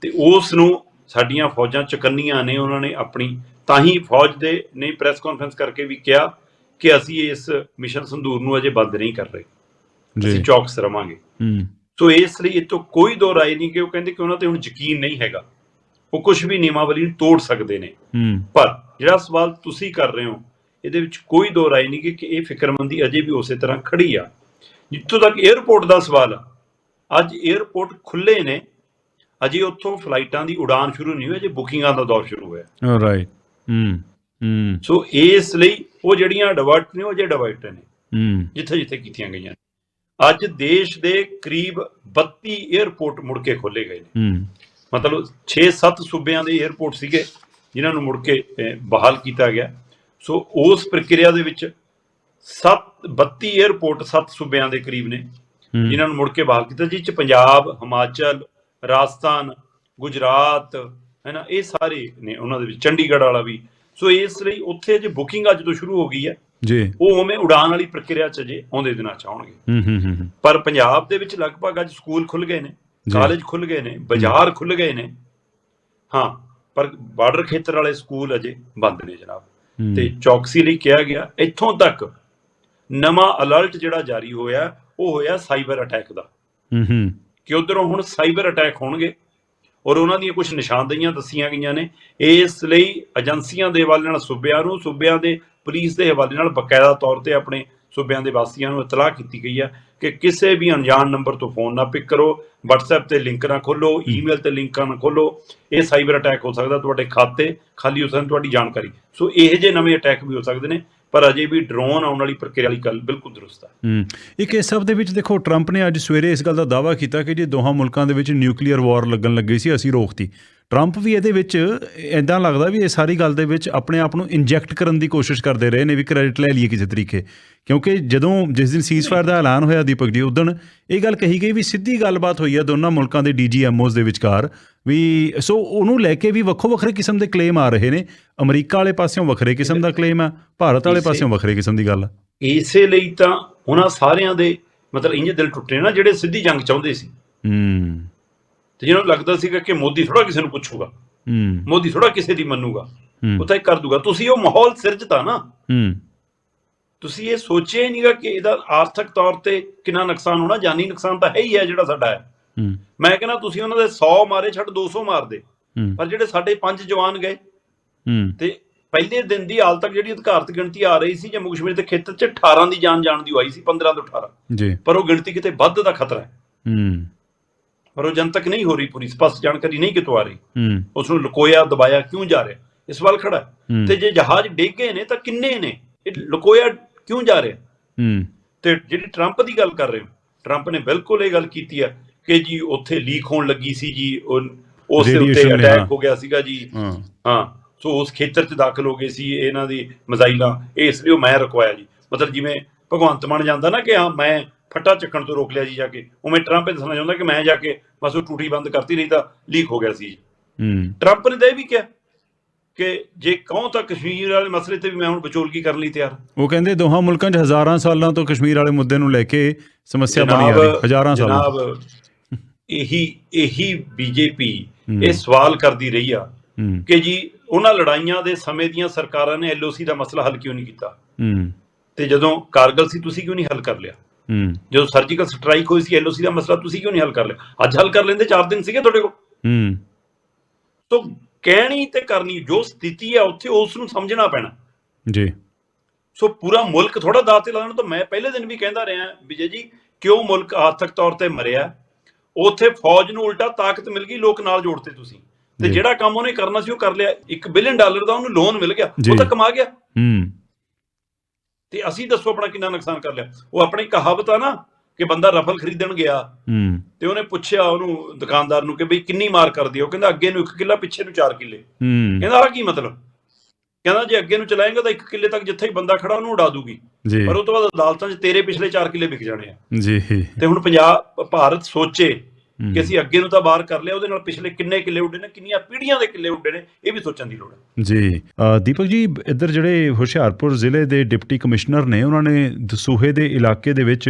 ਤੇ ਉਸ ਨੂੰ ਸਾਡੀਆਂ ਫੌਜਾਂ ਚਕੰਨੀਆਂ ਨੇ ਉਹਨਾਂ ਨੇ ਆਪਣੀ ਤਾਂ ਹੀ ਫੌਜ ਦੇ ਨੇ ਪ੍ਰੈਸ ਕਾਨਫਰੰਸ ਕਰਕੇ ਵੀ ਕਿਹਾ ਕਿ ਅਸੀਂ ਇਸ ਮਿਸ਼ਨ ਸੰਦੂਰ ਨੂੰ ਅਜੇ ਬੰਦ ਨਹੀਂ ਕਰ ਰਹੇ। ਅਸੀਂ ਚੌਕਸ ਰਵਾਂਗੇ। ਹੂੰ। ਸੋ ਇਸ ਲਈ ਇਹ ਤੋਂ ਕੋਈ ਦੋ ਰਾਏ ਨਹੀਂ ਕਿ ਉਹ ਕਹਿੰਦੇ ਕਿ ਉਹਨਾਂ ਤੇ ਹੁਣ ਯਕੀਨ ਨਹੀਂ ਹੈਗਾ। ਉਹ ਕੁਝ ਵੀ ਨਿਯਮਾਵਲੀ ਨੂੰ ਤੋੜ ਸਕਦੇ ਨੇ। ਪਰ ਜਿਹੜਾ ਸਵਾਲ ਤੁਸੀਂ ਕਰ ਰਹੇ ਹੋ ਇਹਦੇ ਵਿੱਚ ਕੋਈ ਦੋ ਰਾਏ ਨਹੀਂ ਕਿ ਇਹ ਫਿਕਰਮੰਦੀ ਅਜੇ ਵੀ ਉਸੇ ਤਰ੍ਹਾਂ ਖੜੀ ਆ। ਜਿੱਥੋਂ ਤੱਕ 에ਅਰਪੋਰਟ ਦਾ ਸਵਾਲ ਆ ਅੱਜ 에ਅਰਪੋਰਟ ਖੁੱਲੇ ਨੇ ਅਜੇ ਉੱਥੋਂ ਫਲਾਈਟਾਂ ਦੀ ਉਡਾਨ ਸ਼ੁਰੂ ਨਹੀਂ ਹੋਈ ਅਜੇ ਬੁਕਿੰਗਾਂ ਦਾ ਦੌਰ ਸ਼ੁਰੂ ਹੋਇਆ। ਰਾਈਟ ਹੂੰ ਹੂੰ। ਸੋ ਇਸ ਲਈ ਉਹ ਜਿਹੜੀਆਂ ਡਿਵਰਟ ਨੇ ਉਹ ਜੇ ਡਿਵਰਟ ਨੇ। ਹੂੰ। ਜਿੱਥੇ ਜਿੱਥੇ ਕੀਤੀਆਂ ਗਈਆਂ। ਅੱਜ ਦੇਸ਼ ਦੇ ਕਰੀਬ 32 ਏਅਰਪੋਰਟ ਮੁੜ ਕੇ ਖੋਲੇ ਗਏ ਨੇ। ਮਤਲਬ 6-7 ਸੂਬਿਆਂ ਦੇ ਏਅਰਪੋਰਟ ਸੀਗੇ ਜਿਨ੍ਹਾਂ ਨੂੰ ਮੁੜ ਕੇ ਬਹਾਲ ਕੀਤਾ ਗਿਆ। ਸੋ ਉਸ ਪ੍ਰਕਿਰਿਆ ਦੇ ਵਿੱਚ 7 32 ਏਅਰਪੋਰਟ 7 ਸੂਬਿਆਂ ਦੇ ਕਰੀਬ ਨੇ ਜਿਨ੍ਹਾਂ ਨੂੰ ਮੁੜ ਕੇ ਬਹਾਲ ਕੀਤਾ ਜਿਸ ਚ ਪੰਜਾਬ ਹਿਮਾਚਲ ਰਾਜਸਥਾਨ ਗੁਜਰਾਤ ਹੈ ਨਾ ਇਹ ਸਾਰੇ ਨੇ ਉਹਨਾਂ ਦੇ ਵਿੱਚ। ਚੰਡੀਗੜ੍ਹ ਵਾਲਾ ਵੀ। ਸੋ ਇਸ ਲਈ ਉੱਥੇ ਜੇ ਬੁਕਿੰਗ ਅੱਜ ਤੋਂ ਸ਼ੁਰੂ ਹੋ ਗਈ ਹੈ ਜੀ। ਉਹ ਉਵੇਂ ਉਡਾਨ ਵਾਲੀ ਪ੍ਰਕਿਰਿਆ ਚ ਜੇ ਆਉਂਦੇ ਦਿਨਾਂ ਚ ਆਉਣਗੇ। ਹੂੰ ਹੂੰ ਹੂੰ ਪਰ ਪੰਜਾਬ ਦੇ ਵਿੱਚ ਲਗਭਗ ਅੱਜ ਸਕੂਲ ਖੁੱਲ ਗਏ ਨੇ। ਕਾਲਜ ਖੁੱਲ ਗਏ ਨੇ ਬਾਜ਼ਾਰ ਖੁੱਲ ਗਏ ਨੇ। ਹਾਂ ਪਰ ਬਾਰਡਰ ਖੇਤਰ ਵਾਲੇ ਸਕੂਲ ਅਜੇ ਬੰਦ ਨੇ ਜਨਾਬ। ਤੇ ਚੌਕਸੀ ਲਈ ਕਿਹਾ ਗਿਆ ਇੱਥੋਂ ਤੱਕ ਨਵਾਂ ਅਲਰਟ ਜਿਹੜਾ ਜਾਰੀ ਹੋਇਆ ਉਹ ਹੋਇਆ ਸਾਈਬਰ ਅਟੈਕ ਦਾ। ਹੂੰ ਹੂੰ। ਕਿ ਉਧਰੋਂ ਹੁਣ ਸਾਈਬਰ ਅਟੈਕ ਹੋਣਗੇ ਔਰ ਉਹਨਾਂ ਦੀਆਂ ਕੁਝ ਨਿਸ਼ਾਨਦੇਹੀਆਂ ਦੱਸੀਆਂ ਗਈਆਂ ਨੇ। ਇਸ ਲਈ ਏਜੰਸੀਆਂ ਦੇ ਹਵਾਲੇ ਨਾਲ ਸੂਬਿਆਂ ਨੂੰ, ਸੂਬਿਆਂ ਦੇ ਪੁਲਿਸ ਦੇ ਹਵਾਲੇ ਨਾਲ ਬਕਾਇਦਾ ਤੌਰ ਤੇ ਆਪਣੇ ਸੂਬਿਆਂ ਦੇ ਵਾਸੀਆਂ ਨੂੰ ਇਤਲਾਹ ਕੀਤੀ ਗਈ ਹੈ ਕਿ ਕਿਸੇ ਵੀ ਅਣਜਾਣ ਨੰਬਰ ਤੋਂ ਫੋਨ ਨਾ ਪਿਕ ਕਰੋ। WhatsApp ਤੇ ਲਿੰਕ ਨਾ ਖੋਲੋ ਈਮੇਲ ਤੇ ਲਿੰਕਾਂ ਨਾ ਖੋਲੋ ਇਹ ਸਾਈਬਰ ਅਟੈਕ ਹੋ ਸਕਦਾ ਤੁਹਾਡੇ ਖਾਤੇ, ਖਾਲੀ ਹੋ ਸਕਣ ਤੁਹਾਡੀ ਜਾਣਕਾਰੀ। ਸੋ ਇਹ ਜੇ ਨਵੇਂ ਅਟੈਕ ਵੀ ਹੋ ਸਕਦੇ ਨੇ ਪਰ ਅਜੇ ਵੀ ਡਰੋਨ ਆਉਣ ਵਾਲੀ ਪ੍ਰਕਿਰਿਆ ਵਾਲੀ ਗੱਲ ਬਿਲਕੁਲ ਦਰੁਸਤ ਹੈ। ਇੱਕ ਇਸ ਸਭ ਦੇ ਵਿੱਚ ਦੇਖੋ, ਟਰੰਪ ਨੇ ਅੱਜ ਸਵੇਰੇ ਇਸ ਗੱਲ ਦਾ ਦਾਅਵਾ ਕੀਤਾ ਕਿ ਜੇ ਦੋਹਾਂ ਮੁਲਕਾਂ ਦੇ ਵਿੱਚ ਨਿਊਕਲੀਅਰ ਵਾਰ ਲੱਗਣ ਲੱਗੀ ਸੀ, ਅਸੀਂ ਰੋਕਤੀ। ਟਰੰਪ ਵੀ ਇਹਦੇ ਵਿੱਚ ਐਦਾਂ ਲੱਗਦਾ ਵੀ ਇਹ ਸਾਰੀ ਗੱਲ ਦੇ ਵਿੱਚ ਆਪਣੇ ਆਪ ਨੂੰ ਇੰਜੈਕਟ ਕਰਨ ਦੀ ਕੋਸ਼ਿਸ਼ ਕਰਦੇ ਰਹੇ ਨੇ ਵੀ ਕ੍ਰੈਡਿਟ ਲੈ ਲਈਏ ਕਿਸੇ ਤਰੀਕੇ। ਕਿਉਂਕਿ ਜਦੋਂ ਜਿਸ ਦਿਨ ਸੀਜ਼ਫਾਇਰ ਦਾ ਐਲਾਨ ਹੋਇਆ ਦੀਪਕ ਜੀ ਉਦੋਂ ਇਹ ਗੱਲ ਕਹੀ ਗਈ ਵੀ ਸਿੱਧੀ ਗੱਲਬਾਤ ਹੋਈ ਹੈ ਦੋਨਾਂ ਮੁਲਕਾਂ ਦੇ ਡੀਜੀਐਮਓਸ ਦੇ ਵਿਚਕਾਰ ਵੀ ਸੋ ਉਹਨੂੰ ਲੈ ਕੇ ਵੀ ਵੱਖੋ ਵੱਖਰੇ ਕਿਸਮ ਦੇ ਕਲੇਮ ਆ ਰਹੇ ਨੇ। ਅਮਰੀਕਾ ਵਾਲੇ ਪਾਸਿਓਂ ਵੱਖਰੇ ਕਿਸਮ ਦਾ ਕਲੇਮ ਹੈ ਭਾਰਤ ਵਾਲੇ ਪਾਸਿਓਂ ਵੱਖਰੇ ਕਿਸਮ ਦੀ ਗੱਲ ਹੈ ਇਸੇ ਲਈ ਤਾਂ ਉਹਨਾਂ ਸਾਰਿਆਂ ਦੇ ਮਤਲਬ ਇੰਜ ਦਿਲ ਟੁੱਟੇ ਨਾ ਜਿਹੜੇ ਸਿੱਧੀ ਜੰਗ ਚਾਹੁੰਦੇ ਸੀ। ਹੂੰ। ਤੇ ਜਿਹਨਾਂ ਨੂੰ ਲੱਗਦਾ ਸੀਗਾ ਕਿ ਮੋਦੀ ਥੋੜਾ ਕਿਸੇ ਨੂੰ ਪੁੱਛੂਗਾ ਹੂੰ। ਮੋਦੀ ਥੋੜਾ ਕਿਸੇ ਦੀ ਮੰਨੂਗਾ ਹੂੰ। ਉਹ ਤਾਂ ਇਹ ਕਰ ਦੂਗਾ। ਤੁਸੀਂ ਉਹ ਮਾਹੌਲ ਸਿਰਜਤਾ ਨਾ। ਹੂੰ। ਤੁਸੀਂ ਇਹ ਸੋਚਿਆ ਹੀ ਨਹੀਂਗਾ ਕਿ ਇਹਦਾ ਆਰਥਿਕ ਤੌਰ ਤੇ ਕਿੰਨਾ ਨੁਕਸਾਨ ਹੋਣਾ ਜਾਨੀ ਨੁਕਸਾਨ ਤਾਂ ਹੈ ਹੀ ਹੈ ਜਿਹੜਾ ਸਾਡਾ ਹੈ। ਹੂੰ। ਮੈਂ ਕਹਿੰਦਾ ਤੁਸੀਂ ਉਹਨਾਂ ਦੇ 100 ਮਾਰੇ ਛੱਡ 200 ਮਾਰ ਦੇ। ਹੂੰ। ਪਰ ਜਿਹੜੇ ਸਾਡੇ ਪੰਜ ਜਵਾਨ ਗਏ ਹੂੰ। ਤੇ ਪਹਿਲੇ ਦਿਨ ਦੀ ਹਾਲ ਤੱਕ ਜਿਹੜੀ ਅਧਿਕਾਰਤ ਗਿਣਤੀ ਆ ਰਹੀ ਸੀ ਜੰਮੂ ਕਸ਼ਮੀਰ ਦੇ ਖੇਤਰ 'ਚ 18 ਦੀ ਜਾਨ ਜਾਣ ਦੀ ਹੋਈ ਸੀ 15 ਤੋਂ 18 ਜੀ। ਪਰ ਉਹ ਗਿਣਤੀ ਕਿਤੇ ਵੱਧ ਦਾ ਖਤਰਾ ਹੈ। ਹੂੰ। ਪਰ ਉਹ ਜਨਤਕ ਨਹੀਂ ਹੋ ਰਹੀ ਪੂਰੀ ਸਪਸ਼ਟ ਜਾਣਕਾਰੀ ਨਹੀਂ ਕਿਤੋਂ ਆ ਰਹੀ। ਉਸ ਨੂੰ ਲੁਕੋਇਆ ਦਬਾਇਆ ਕਿਉਂ ਜਾ ਰਿਹਾ? ਇਸ ਵੱਲ ਖੜਾ। ਤੇ ਜੇ ਜਹਾਜ਼ ਡੇਗੇ ਨੇ ਤਾਂ ਕਿੰਨੇ ਨੇ? ਇਹ ਲੁਕੋਇਆ ਕਿਉਂ ਜਾ ਰਿਹਾ? ਤੇ ਜਿਹੜੀ ਟਰੰਪ ਦੀ ਗੱਲ ਕਰ ਰਹੇ ਹੋ ਟਰੰਪ ਨੇ ਬਿਲਕੁਲ ਇਹ ਗੱਲ ਕੀਤੀ ਹੈ ਕਿ ਜੀ ਉੱਥੇ ਲੀਕ ਹੋਣ ਲੱਗੀ ਸੀ ਜੀ ਉਸ ਦੇ ਉੱਤੇ। ਅਟੈਕ ਹੋ। ਗਿਆ ਸੀਗਾ ਜੀ। ਹਾਂ। ਹਾਂ। ਸੋ ਉਸ ਖੇਤਰ 'ਚ ਦਾਖਲ ਹੋ ਗਏ ਸੀ ਇਹਨਾਂ ਦੀ ਮਜ਼ਾਈਲਾਂ। ਇਸ ਲਈ ਉਹ ਮੈਂ ਰੁਕਵਾਇਆ ਜੀ। ਮਤਲਬ ਜਿਵੇਂ ਭਗਵੰਤ ਮਾਨ ਜਾਂਦਾ ਨਾ ਕਿ ਹਾਂ ਮੈਂ ਫੱਟਾ ਚੱਕਣ ਤੋਂ ਰੋਕ ਲਿਆ ਜੀ ਜਾ ਕੇ। ਉਵੇਂ ਟਰੰਪ ਇਹ ਦੱਸਣਾ ਚਾਹੁੰਦਾ ਕਿ ਮੈਂ ਜਾ ਕੇ ਬਸ ਉਹ ਟੂਟੀ ਬੰਦ ਕਰਤੀ ਨਹੀਂ ਤਾਂ ਲੀਕ ਹੋ ਗਿਆ ਸੀ ਜੀ। ਹੂੰ। ਟਰੰਪ ਨੇ ਤਾਂ ਇਹ ਵੀ ਕਿਹਾ ਕਿ ਜੇ ਕਹੋ ਤਾਂ ਕਸ਼ਮੀਰ ਵਾਲੇ ਮਸਲੇ ਤੇ ਵੀ ਮੈਂ ਹੁਣ ਵਿਚੋਲਗੀ ਕਰਨ ਲਈ ਤਿਆਰ ਉਹ ਕਹਿੰਦੇ ਦੋਹਾਂ ਮੁਲਕਾਂ 'ਚ ਹਜ਼ਾਰਾਂ ਸਾਲਾਂ ਤੋਂ ਕਸ਼ਮੀਰ ਵਾਲੇ ਮੁੱਦੇ ਨੂੰ ਲੈ ਕੇ ਸਮੱਸਿਆ ਬਣੀ ਆ ਰਹੀ ਹਜ਼ਾਰਾਂ ਸਾਲਾਂ। ਜਨਾਬ ਇਹੀ ਇਹੀ ਬੀਜੇਪੀ। ਇਹ ਸਵਾਲ ਕਰਦੀ ਰਹੀ ਆ ਕਿ ਜੀ ਉਹਨਾਂ ਲੜਾਈਆਂ ਦੇ ਸਮੇਂ ਦੀਆਂ ਸਰਕਾਰਾਂ ਨੇ ਐਲਓਸੀ ਦਾ ਮਸਲਾ ਹੱਲ ਕਿਉਂ ਨਹੀਂ ਕੀਤਾ? ਹੂੰ। ਤੇ ਜਦੋਂ ਕਾਰਗਲ ਸੀ ਤੁਸੀਂ ਕਿਉਂ ਨਹੀਂ ਹੱਲ ਕਰ ਲਿਆ? ਹੂੰ ਜਦੋਂ ਸਰਜੀਕਲ ਸਟ੍ਰਾਈਕ ਹੋਈ ਸੀ ਐਲਓਸੀ ਦਾ ਮਸਲਾ ਤੁਸੀਂ ਕਿਉਂ ਨਹੀਂ ਹੱਲ ਕਰ ਲਿਆ? ਅੱਜ ਹੱਲ ਕਰ ਲੈਂਦੇ 4 ਦਿਨ ਸੀਗੇ ਤੁਹਾਡੇ ਕੋਲ। ਹੂੰ। ਤੋਂ ਕਹਿਣੀ ਤੇ ਕਰਨੀ ਜੋ ਸਥਿਤੀ ਹੈ ਉੱਥੇ ਉਸ ਨੂੰ ਸਮਝਣਾ ਪੈਣਾ। ਜੀ। ਸੋ ਪੂਰਾ ਮੁਲਕ ਥੋੜਾ ਦਾਅ ਤੇ ਲਾਉਣ ਤਾਂ ਮੈਂ ਪਹਿਲੇ ਦਿਨ ਵੀ ਕਹਿੰਦਾ ਰਿਹਾ ਵਿਜੇ ਜੀ ਕਿਉਂ ਮੁਲਕ ਆਰਥਿਕ ਤੌਰ ਤੇ ਮਰਿਆ? ਉੱਥੇ ਫੌਜ ਨੂੰ ਉਲਟਾ ਤਾਕਤ ਮਿਲ ਗਈ ਲੋਕ ਨਾਲ ਜੋੜਤੇ ਤੁਸੀਂ। ਤੇ। ਜਿਹੜਾ ਕੰਮ ਉਹਨੇ ਕਰਨਾ ਸੀ ਉਹ ਕਰ ਲਿਆ। 1 ਬਿਲੀਅਨ ਡਾਲਰ ਦਾ ਉਹਨੂੰ ਲੋਨ ਮਿਲ ਗਿਆ। ਉਹ ਤਾਂ ਕਮਾ ਗਿਆ। ਹੂੰ। ਤੇ ਅਸੀਂ ਦੱਸੋ ਆਪਣਾ ਕਿੰਨਾ ਨੁਕਸਾਨ ਕਰ ਲਿਆ। ਉਹ ਆਪਣੀ ਕਹਾਵਤ ਆ ਨਾ ਕਿ ਬੰਦਾ ਰਫਲ ਖਰੀਦਣ ਗਿਆ ਹੂੰ। ਤੇ ਉਹਨੇ ਪੁੱਛਿਆ ਉਹਨੂੰ ਦੁਕਾਨਦਾਰ ਨੂੰ ਕਿ ਬਈ ਕਿੰਨੀ ਮਾਰ ਕਰਦੀ ਉਹ ਕਹਿੰਦਾ ਅੱਗੇ ਨੂੰ 1 ਕਿੱਲਾ ਪਿੱਛੇ ਨੂੰ 4 ਕਿੱਲੇ। ਹੂੰ। ਕਹਿੰਦਾ ਆ ਕੀ ਮਤਲਬ? ਕਹਿੰਦਾ ਜੇ ਅੱਗੇ ਨੂੰ ਚਲਾਏਗਾ ਤਾਂ 1 ਕਿੱਲੇ ਤੱਕ ਜਿੱਥੇ ਹੀ ਬੰਦਾ ਖੜਾ ਉਹਨੂੰ ਉਡਾ ਦੂਗੀ। ਪਰ ਉਹ ਤੋਂ ਬਾਅਦ ਅਦਾਲਤਾਂ 'ਚ ਤੇਰੇ ਪਿਛਲੇ 4 ਕਿੱਲੇ ਵਿਕ ਜਾਣੇ ਆ। ਜੀ। ਤੇ ਹੁਣ ਪੰਜਾਬ ਭਾਰਤ ਸੋਚੇ। ਕਿ ਅਸੀਂ ਅੱਗੇ ਨੂੰ ਤਾਂ ਬਾਹਰ ਕਰ ਲਿਆ ਉਹਦੇ ਨਾਲ ਪਿਛਲੇ ਕਿੰਨੇ ਕਿੱਲੇ ਉੱਡੇ ਨੇ ਕਿੰਨੀਆਂ ਪੀੜ੍ਹੀਆਂ ਦੇ ਕਿੱਲੇ ਉੱਡੇ ਨੇ ਇਹ ਵੀ ਸੋਚਣ ਦੀ ਲੋੜ ਹੈ। ਜੀ ਦੀਪਕ ਜੀ ਇੱਧਰ ਜਿਹੜੇ ਹੁਸ਼ਿਆਰਪੁਰ ਜ਼ਿਲ੍ਹੇ ਦੇ ਡਿਪਟੀ ਕਮਿਸ਼ਨਰ ਨੇ ਉਹਨਾਂ ਨੇ ਦਸੂਹੇ ਦੇ ਇਲਾਕੇ ਦੇ ਵਿੱਚ